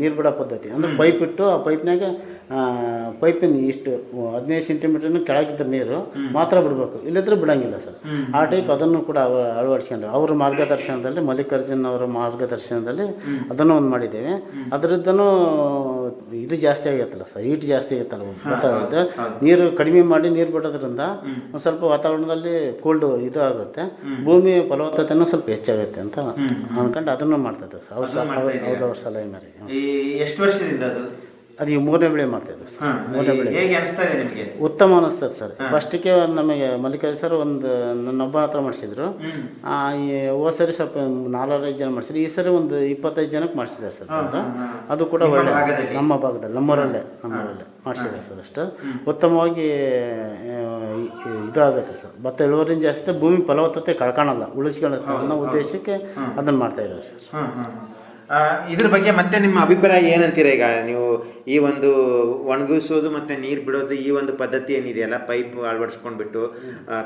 ನೀರು ಬಿಡೋ ಪದ್ಧತಿ. ಅಂದ್ರೆ ಪೈಪ್ ಇಟ್ಟು ಆ ಪೈಪ್ನಾಗ ಪೈಪಿನ ಇಷ್ಟು ಹದಿನೈದು ಸೆಂಟಿಮೀಟರ್ನ ಕೆಳಗಿದ್ದ ನೀರು ಮಾತ್ರ ಬಿಡಬೇಕು. ಇಲ್ಲದ್ರೆ ಬಿಡಂಗಿಲ್ಲ ಸರ್. ಆ ಟೈಪ್ ಅದನ್ನು ಕೂಡ ಅಳವಡಿಸ್ಕೊಂಡು ಅವ್ರ ಮಾರ್ಗದರ್ಶನದಲ್ಲಿ ಮಲ್ಲಿಕಾರ್ಜುನ್ ಅವರ ಮಾರ್ಗದರ್ಶನದಲ್ಲಿ ಅದನ್ನು ಒಂದು ಮಾಡಿದ್ದೇವೆ. ಅದರದ್ದೂ ಇದು ಜಾಸ್ತಿ ಆಗೈತಲ್ಲ ಸರ್ ಹೀಟ್ ಜಾಸ್ತಿ ಆಗುತ್ತಲ್ಲ ವಾತಾವರಣದ ನೀರು ಕಡಿಮೆ ಮಾಡಿ ನೀರು ಬಿಡೋದ್ರಿಂದ ಒಂದು ಸ್ವಲ್ಪ ವಾತಾವರಣದಲ್ಲಿ ಕೋಲ್ಡ್ ಇದು ಆಗುತ್ತೆ. ಭೂಮಿ ಫಲವತ್ತತೆನೂ ಸ್ವಲ್ಪ ಹೆಚ್ಚಾಗುತ್ತೆ ಅಂತ ಅನ್ಕೊಂಡು ಅದನ್ನು ಮಾಡ್ತಾ ಇದ್ದೇವೆ. ಸರ್ ಅವ್ರ ಸಲಹೆ ಮೇರೆಗೆ. ಎಷ್ಟು ವರ್ಷದಿಂದ ಅದು? ಅದು ಈ ಮೂರನೇ ಬೆಳೆ ಮಾಡ್ತಾ ಇದ್ದಾರೆ ಸರ್. ಮೂರನೇ ಈ- ಹೇಗೆ ಅನಿಸ್ತಾ ಇದೆ ನಿಮಗೆ? ಉತ್ತಮ ಅನಿಸ್ತದೆ ಸರ್. ಫಸ್ಟಿಗೆ ನಮಗೆ ಮಲ್ಲಿಕಾರ್ಜುನ ಸರ್ ಒಂದು ನನ್ನೊಬ್ಬನ ಹತ್ರ ಮಾಡಿಸಿದ್ರು. ಹೋದ ಸರಿ ಸ್ವಲ್ಪ ನಾಲ್ಕೈದು ಜನ ಮಾಡಿಸಿದ್ರು. ಈ ಸರಿ ಒಂದು ಇಪ್ಪತ್ತೈದು ಜನಕ್ಕೆ ಮಾಡಿಸಿದ್ದಾರೆ ಸರ್ ಅಂತ. ಅದು ಕೂಡ ಒಳ್ಳೆ. ನಮ್ಮ ಭಾಗದಲ್ಲಿ ನಮ್ಮೂರಲ್ಲೇ ನಮ್ಮೂರಲ್ಲೇ ಮಾಡಿಸಿದ್ದಾರೆ ಸರ್ ಅಷ್ಟು. ಉತ್ತಮವಾಗಿ ಆ, ಈ- ಈ- ಇದು ಆಗುತ್ತೆ ಸರ್. ಭತ್ತ ಇಳುವರಿನ ಜಾಸ್ತಿ ಭೂಮಿ ಫಲವತ್ತತೆ ಕಳ್ಕೊಳಲ್ಲ ಉಳಿಸ್ಕೊಳ್ಳುತ್ತೆ ಅನ್ನೋ ಉದ್ದೇಶಕ್ಕೆ ಅದನ್ನು ಮಾಡ್ತಾ ಇದ್ದಾರೆ ಸರ್. ಇದ್ರ ಬಗ್ಗೆ ಮತ್ತೆ ನಿಮ್ಮ ಅಭಿಪ್ರಾಯ ಏನಂತೀರ ಈಗ? ನೀವು ಈ ಒಂದು ಒಣಗಿಸೋದು ಮತ್ತೆ ನೀರು ಬಿಡೋದು ಈ ಒಂದು ಪದ್ಧತಿ ಏನಿದೆಯಲ್ಲ? ಪೈಪ್ ಅಳವಡಿಸ್ಕೊಂಡ್ಬಿಟ್ಟು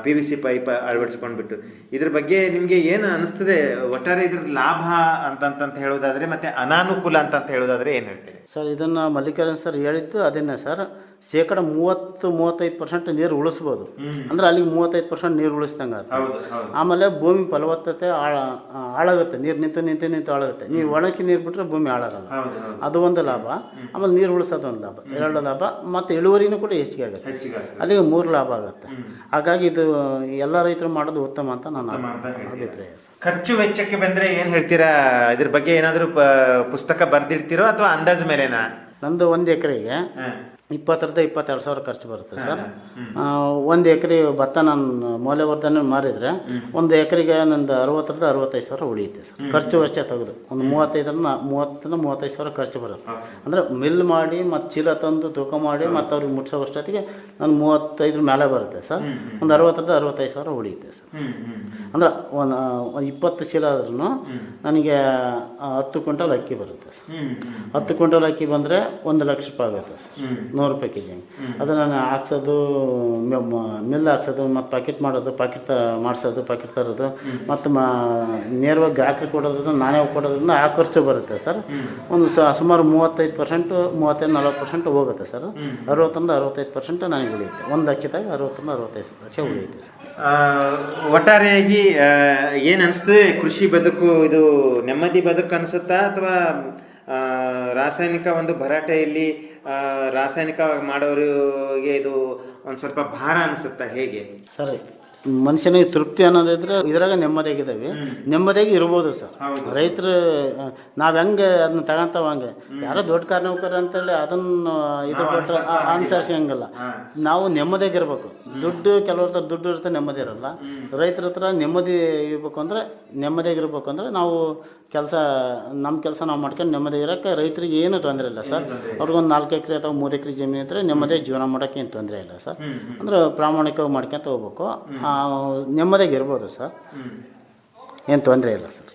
ಪಿ ವಿ ಸಿ ಪೈಪ್ ಅಳವಡಿಸ್ಕೊಂಡ್ಬಿಟ್ಟು. ಇದ್ರ ಬಗ್ಗೆ ನಿಮಗೆ ಏನು ಅನಿಸ್ತದೆ? ಒಟ್ಟಾರೆ ಇದ್ರ ಲಾಭ ಅಂತಂತ ಹೇಳೋದಾದ್ರೆ ಮತ್ತೆ ಅನಾನುಕೂಲ ಅಂತಂತ ಹೇಳೋದಾದ್ರೆ ಏನು ಹೇಳ್ತೀರಿ? ಸರ್, ಇದನ್ನು ಮಲ್ಲಿಕಾರ್ಜುನ್ ಸರ್ ಹೇಳಿದ್ದು ಅದನ್ನೇ ಸರ್. ಶೇಕಡ ಮೂವತ್ತು ಮೂವತ್ತೈದು ಪರ್ಸೆಂಟ್ ನೀರು ಉಳಿಸ್ಬೋದು. ಅಂದ್ರೆ ಅಲ್ಲಿಗೆ ಮೂವತ್ತೈದು ಪರ್ಸೆಂಟ್ ನೀರು ಉಳಿಸ್ದಂಗೆ ಆಮೇಲೆ ಭೂಮಿ ಫಲವತ್ತತೆ ಆಳ ಹಾಳಾಗುತ್ತೆ ನೀರು ನಿಂತು ನಿಂತು ನಿಂತು ಹಾಳಾಗುತ್ತೆ ನೀವು ಒಣಕಿ ನೀರು ಬಿಟ್ಟರೆ ಭೂಮಿ ಹಾಳಾಗಲ್ಲ. ಅದು ಒಂದು ಲಾಭ. ಆಮೇಲೆ ನೀರು ಉಳಿಸೋದು ಒಂದು ಲಾಭ. ಎರಡು ಲಾಭ. ಮತ್ತು ಇಳುವರಿನೂ ಕೂಡ ಹೆಚ್ಚಿಗೆ ಆಗುತ್ತೆ. ಅಲ್ಲಿಗೆ ಮೂರು ಲಾಭ ಆಗುತ್ತೆ. ಹಾಗಾಗಿ ಇದು ಎಲ್ಲ ರೈತರು ಮಾಡೋದು ಉತ್ತಮ ಅಂತ ನನ್ನ. ಅಭಿಪ್ರಾಯ ಖರ್ಚು ವೆಚ್ಚಕ್ಕೆ ಬಂದರೆ ಏನು ಹೇಳ್ತೀರಾ? ಇದ್ರ ಬಗ್ಗೆ ಏನಾದರೂ ಪುಸ್ತಕ ಬರೆದಿರ್ತೀರೋ ಅಥವಾ ಅಂದಾಜು ಮೇಲೆನಾ? ನಮ್ಮದು ಒಂದು ಎಕರೆಗೆ. ಇಪ್ಪತ್ತರಿಂದ ಇಪ್ಪತ್ತೆರಡು ಸಾವಿರ ಖರ್ಚು ಬರುತ್ತೆ ಸರ್. ಒಂದು ಎಕರೆ ಭತ್ತ ನಾನು ಮೌಲ್ಯವರ್ಧನೆ ಮಾರಿದರೆ ಒಂದು ಎಕರೆಗೆ ನಂದು ಅರವತ್ತರಿಂದ ಅರವತ್ತೈದು ಸಾವಿರ ಉಳಿಯುತ್ತೆ ಸರ್. ಖರ್ಚು ಅಷ್ಟೇ ತೆಗೆದು. ಒಂದು ಮೂವತ್ತೈದರಿಂದ ಮೂವತ್ತರಿಂದ ಮೂವತ್ತೈದು ಸಾವಿರ ಖರ್ಚು ಬರುತ್ತೆ. ಅಂದರೆ ಮಿಲ್ ಮಾಡಿ ಮತ್ತು ಚೀಲ ತಂದು ತೂಕ ಮಾಡಿ ಮತ್ತು ಅವ್ರಿಗೆ ಮುಟ್ಸೋ ಅಷ್ಟೊತ್ತಿಗೆ ನಾನು ಮೂವತ್ತೈದ್ರ ಮೇಲೆ ಬರುತ್ತೆ ಸರ್. ಒಂದು ಅರವತ್ತರಿಂದ ಅರವತ್ತೈದು ಸಾವಿರ ಉಳಿಯುತ್ತೆ ಸರ್. ಅಂದ್ರೆ ಒಂದು ಇಪ್ಪತ್ತು ಚೀಲ ಆದ್ರೂ ನನಗೆ ಹತ್ತು ಕ್ವಿಂಟಲ್ ಅಕ್ಕಿ ಬರುತ್ತೆ ಸರ್. ಹತ್ತು ಕ್ವಿಂಟಲ್ ಅಕ್ಕಿ ಬಂದರೆ ಒಂದು ಲಕ್ಷ ರೂಪಾಯಿ ಆಗುತ್ತೆ ಸರ್. ನೂರು ರೂಪಾಯಿ ಕೆ ಜಿ. ಅದು ನಾನು ಹಾಕ್ಸೋದು ಮಿಲ್ ಹಾಕ್ಸೋದು, ಮತ್ತು ಪ್ಯಾಕೆಟ್ ಮಾಡೋದು ಪ್ಯಾಕೆಟ್ ತ, ಮಾಡಿಸೋದು ಪ್ಯಾಕೆಟ್ ತರೋದು, ಮತ್ತು ಮಾ, ನೇರವಾಗಿ ಗ್ರಾಹಕರಿಗೆ ಕೊಡೋದ್ರಿಂದ, ನಾನೇ ಕೊಡೋದ್ರಿಂದ ಆ ಖರ್ಚು ಬರುತ್ತೆ ಸರ್. ಒಂದು ಸುಮಾರು ಮೂವತ್ತೈದು ಪರ್ಸೆಂಟು, ಮೂವತ್ತೈದು, ನಲ್ವತ್ತು ಪರ್ಸೆಂಟ್ ಹೋಗುತ್ತೆ ಸರ್. ಅರವತ್ತರಿಂದ ಅರವತ್ತೈದು ಪರ್ಸೆಂಟ್ ನನಗೆ ಉಳಿಯುತ್ತೆ. ಒಂದು ಲಕ್ಷದಾಗ ಅರವತ್ತರಿಂದ ಅರವತ್ತೈದು ಲಕ್ಷ ಉಳಿಯುತ್ತೆ ಸರ್. ಒಟ್ಟಾರೆಯಾಗಿ ಏನು ಅನಿಸ್ತದೆ? ಕೃಷಿ ಬದುಕು, ಇದು ನೆಮ್ಮದಿ ಬದುಕು ಅನಿಸುತ್ತಾ ಅಥವಾ ರಾಸಾಯನಿಕ ಒಂದು ಭರಾಟೆಯಲ್ಲಿ ರಾಸಾಯನಿಕ ಮಾಡೋರಿಗೆ ಇದು ಒಂದು ಸ್ವಲ್ಪ ಭಾರ ಅನಿಸುತ್ತಾ ಹೇಗೆ? ಸರಿ. ಮನುಷ್ಯನಿಗೆ ತೃಪ್ತಿ ಅನ್ನೋದಿದ್ರೆ ಇದ್ರಾಗ ನೆಮ್ಮದಿಯಾಗಿದ್ದಾವೆ. ನೆಮ್ಮದಿಯಾಗಿ ಇರ್ಬೋದು ಸರ್. ರೈತರು ನಾವು ಹೆಂಗೆ ಅದನ್ನ ತಗೊಂತಾವ ಹಂಗೆ. ಯಾರೋ ದೊಡ್ಡ ಕಾರ್ನೌಕರ ಅಂತೇಳಿ ಅದನ್ನು ಇದು ಕೊಟ್ಟರೆ ಅನುಸರಿಸಂಗಿಲ್ಲ. ನಾವು ನೆಮ್ಮದಿಯಾಗಿರ್ಬೇಕು. ದುಡ್ಡು ಕೆಲವ್ರ ಹತ್ರ ದುಡ್ಡು ಇರುತ್ತೆ ನೆಮ್ಮದಿ ಇರಲ್ಲ. ರೈತರ ಹತ್ರ ನೆಮ್ಮದಿ ಇರ್ಬೇಕು ಅಂದರೆ ನೆಮ್ಮದಿಯಾಗಿರ್ಬೇಕು ಅಂದರೆ ನಾವು ಕೆಲಸ ನಮ್ಮ ಕೆಲಸ ನಾವು ಮಾಡ್ಕೊಂಡು ನೆಮ್ಮದಿ ಇರೋಕ್ಕೆ ರೈತರಿಗೆ ಏನು ತೊಂದರೆ ಇಲ್ಲ ಸರ್. ಅವ್ರಿಗೊಂದು ನಾಲ್ಕು ಎಕರೆ ಅಥವಾ ಮೂರು ಎಕರೆ ಜಮೀನು ಇದ್ದರೆ ನೆಮ್ಮದಿ ಜೀವನ ಮಾಡೋಕ್ಕೆ ಏನು ತೊಂದರೆ ಇಲ್ಲ ಸರ್. ಅಂದ್ರೆ ಪ್ರಾಮಾಣಿಕವಾಗಿ ಮಾಡ್ಕೊಂತ ಹೋಗ್ಬೇಕು. ನೆಮ್ಮದಿಗೆ ಇರ್ಬೋದು ಸರ್. ಏನು ತೊಂದರೆ ಇಲ್ಲ ಸರ್.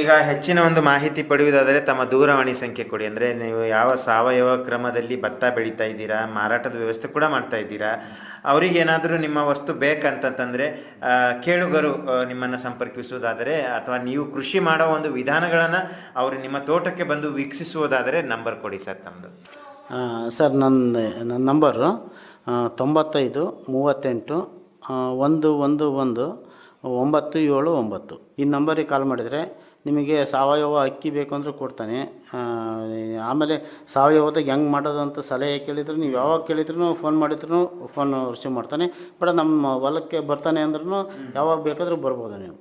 ಈಗ ಹೆಚ್ಚಿನ ಒಂದು ಮಾಹಿತಿ ಪಡೆಯುವುದಾದರೆ ತಮ್ಮ ದೂರವಾಣಿ ಸಂಖ್ಯೆ ಕೊಡಿ. ಅಂದರೆ ನೀವು ಯಾವ ಸಾವಯವ ಕ್ರಮದಲ್ಲಿ ಭತ್ತ ಬೆಳೀತಾ ಇದ್ದೀರಾ, ಮಾರಾಟದ ವ್ಯವಸ್ಥೆ ಕೂಡ ಮಾಡ್ತಾ ಇದ್ದೀರಾ. ಅವರಿಗೆ ಏನಾದರೂ ನಿಮ್ಮ ವಸ್ತು ಬೇಕಂತಂತಂದರೆ ಕೇಳುಗರು ನಿಮ್ಮನ್ನು ಸಂಪರ್ಕಿಸುವುದಾದರೆ ಅಥವಾ ನೀವು ಕೃಷಿ ಮಾಡೋ ಒಂದು ವಿಧಾನಗಳನ್ನು ಅವರು ನಿಮ್ಮ ತೋಟಕ್ಕೆ ಬಂದು ವೀಕ್ಷಿಸುವುದಾದರೆ ನಂಬರ್ ಕೊಡಿ ಸರ್ ತಮ್ಮದು ಸರ್, ನನ್ನ ನನ್ನ ನಂಬರು ತೊಂಬತ್ತೈದು, ಮೂವತ್ತೆಂಟು ಒಂದು ಒಂದು ಒಂದು, ಒಂಬತ್ತು, ಏಳು, ಒಂಬತ್ತು. ಈ ನಂಬರಿಗೆ ಕಾಲ್ ಮಾಡಿದರೆ ನಿಮಗೆ ಸಾವಯವ ಅಕ್ಕಿ ಬೇಕು ಅಂದರೆ ಕೊಡ್ತಾನೆ. ಆಮೇಲೆ ಸಾವಯವದಾಗ ಹೆಂಗೆ ಮಾಡೋದು ಅಂತ ಸಲಹೆ ಕೇಳಿದ್ರು, ನೀವು ಯಾವಾಗ ಕೇಳಿದ್ರು ಫೋನ್ ಮಾಡಿದ್ರು ಫೋನ್ ರಿಸೀವ್ ಮಾಡ್ತಾನೆ. ಬಟ್ ನಮ್ಮ ಹೊಲಕ್ಕೆ ಬರ್ತಾನೆ ಅಂದ್ರೂ ಯಾವಾಗ ಬೇಕಾದರೂ ಬರ್ಬೋದು ನೀವು.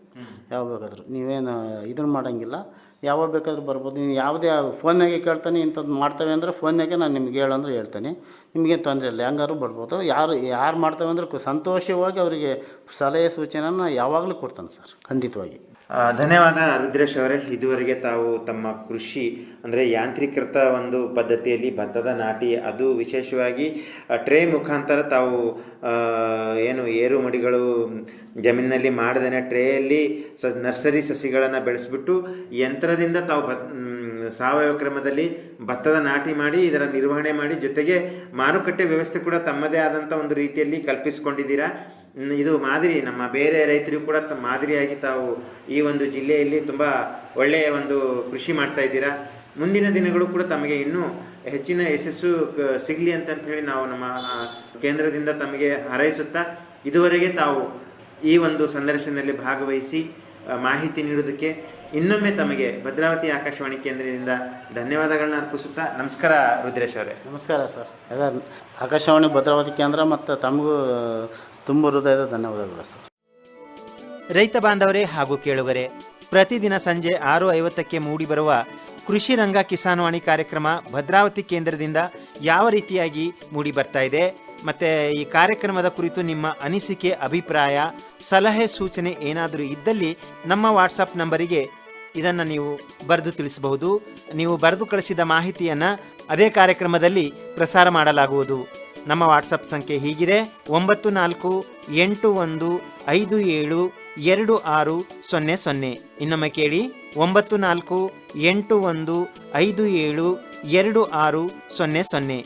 ಯಾವಾಗ ಬೇಕಾದರೂ. ನೀವೇನು ಇದನ್ನು ಮಾಡೋಂಗಿಲ್ಲ. ಯಾವಾಗ ಬೇಕಾದರೂ ಬರ್ಬೋದು. ನೀವು ಯಾವುದೇ ಫೋನ್ನಾಗೆ ಕೇಳ್ತಾನೆ ಇಂಥದ್ದು ಮಾಡ್ತೇವೆ ಅಂದರೆ ಫೋನ್ನಾಗೆ ನಾನು ನಿಮ್ಗೆ ಹೇಳಂದ್ರೆ ಹೇಳ್ತೇನೆ. ನಿಮಗೇನು ತೊಂದರೆ ಇಲ್ಲ, ಹೆಂಗಾದ್ರು ಬರ್ಬೋದು. ಯಾರು ಯಾರು ಮಾಡ್ತೇವೆ ಅಂದ್ರೆ ಸಂತೋಷವಾಗಿ ಅವರಿಗೆ ಸಲಹೆ ಸೂಚನೆಯನ್ನು ಯಾವಾಗಲೂ ಕೊಡ್ತಾನೆ ಸರ್, ಖಂಡಿತವಾಗಿ. ಧನ್ಯವಾದ ರುದ್ರೇಶ್ ಅವರೇ. ಇದುವರೆಗೆ ತಾವು ತಮ್ಮ ಕೃಷಿ ಅಂದರೆ ಯಾಂತ್ರೀಕೃತ ಒಂದು ಪದ್ಧತಿಯಲ್ಲಿ ಭತ್ತದ ನಾಟಿ, ಅದು ವಿಶೇಷವಾಗಿ ಟ್ರೇ ಮುಖಾಂತರ ತಾವು ಏನು ಏರು ಮಡಿಗಳು ಜಮೀನಿನಲ್ಲಿ ಮಾಡದೇನೆ, ಟ್ರೇಯಲ್ಲಿ ಸ, ನರ್ಸರಿ ಸಸಿಗಳನ್ನು ಬೆಳೆಸ್ಬಿಟ್ಟು ಯಂತ್ರದಿಂದ ತಾವು ಭತ್ ಸಾವಯವ ಕ್ರಮದಲ್ಲಿ ಭತ್ತದ ನಾಟಿ ಮಾಡಿ, ಇದರ ನಿರ್ವಹಣೆ ಮಾಡಿ, ಜೊತೆಗೆ ಮಾರುಕಟ್ಟೆ ವ್ಯವಸ್ಥೆ ಕೂಡ ತಮ್ಮದೇ ಆದಂಥ ಒಂದು ರೀತಿಯಲ್ಲಿ ಕಲ್ಪಿಸಿಕೊಂಡಿದ್ದೀರಾ? ಇದು ಮಾದರಿ. ನಮ್ಮ ಬೇರೆ ರೈತರಿಗೂ ಕೂಡ ತ- ಮಾದರಿಯಾಗಿ ತಾವು ಈ ಒಂದು ಜಿಲ್ಲೆಯಲ್ಲಿ ತುಂಬ ಒಳ್ಳೆಯ ಒಂದು ಕೃಷಿ ಮಾಡ್ತಾ ಇದ್ದೀರಾ? ಮುಂದಿನ ದಿನಗಳು ಕೂಡ ತಮಗೆ ಇನ್ನೂ ಹೆಚ್ಚಿನ ಯಶಸ್ಸು ಸಿಗಲಿ ಅಂತ ಹೇಳಿ ನಾವು ನಮ್ಮ ಕೇಂದ್ರದಿಂದ ತಮಗೆ ಹಾರೈಸುತ್ತಾ, ಇದುವರೆಗೆ ತಾವು ಈ ಒಂದು ಸಂದರ್ಶನದಲ್ಲಿ ಭಾಗವಹಿಸಿ ಮಾಹಿತಿ ನೀಡೋದಕ್ಕೆ ಇನ್ನೊಮ್ಮೆ ತಮಗೆ ಭದ್ರಾವತಿ ಆಕಾಶವಾಣಿ ಕೇಂದ್ರದಿಂದ ಧನ್ಯವಾದಗಳನ್ನ ಅರ್ಪಿಸುತ್ತಾ ನಮಸ್ಕಾರ ರುದ್ರೇಶ್ ಅವರೇ. ನಮಸ್ಕಾರ ಸರ್. ಆಕಾಶವಾಣಿ ಭದ್ರಾವತಿ ಕೇಂದ್ರ ಮತ್ತು ತಮಗೂ ತುಂಬ ಹೃದಯದ ಧನ್ಯವಾದಗಳು ಸರ್. ರೈತ ಬಾಂಧವರೇ ಹಾಗೂ ಕೇಳುಗರೆ ಪ್ರತಿದಿನ ಸಂಜೆ ಆರು ಐವತ್ತಕ್ಕೆ ಮೂಡಿಬರುವ ಕೃಷಿ ರಂಗ ಕಿಸಾನ್ವಾಣಿ ಕಾರ್ಯಕ್ರಮ ಭದ್ರಾವತಿ ಕೇಂದ್ರದಿಂದ ಯಾವ ರೀತಿಯಾಗಿ ಮೂಡಿ ಬರ್ತಾ ಇದೆ ಮತ್ತು ಈ ಕಾರ್ಯಕ್ರಮದ ಕುರಿತು ನಿಮ್ಮ ಅನಿಸಿಕೆ ಅಭಿಪ್ರಾಯ ಸಲಹೆ ಸೂಚನೆ ಏನಾದರೂ ಇದ್ದಲ್ಲಿ ನಮ್ಮ ವಾಟ್ಸಪ್ ನಂಬರಿಗೆ ಇದನ್ನು ನೀವು ಬರೆದು ತಿಳಿಸಬಹುದು. ನೀವು ಬರೆದು ಕಳಿಸಿದ ಮಾಹಿತಿಯನ್ನು ಅದೇ ಕಾರ್ಯಕ್ರಮದಲ್ಲಿ ಪ್ರಸಾರ ಮಾಡಲಾಗುವುದು. ನಮ್ಮ ವಾಟ್ಸಪ್ ಸಂಖ್ಯೆ ಹೀಗಿದೆ. ಒಂಬತ್ತು ನಾಲ್ಕು, ಎಂಟು ಒಂದು, ಐದು ಏಳು, ಎರಡು ಆರು, ಸೊನ್ನೆ ಸೊನ್ನೆ. ಇನ್ನೊಮ್ಮೆ ಕೇಳಿ. ಒಂಬತ್ತು ನಾಲ್ಕು, ಎಂಟು ಒಂದು, ಐದು ಏಳು, ಎರಡು ಆರು, ಸೊನ್ನೆ ಸೊನ್ನೆ.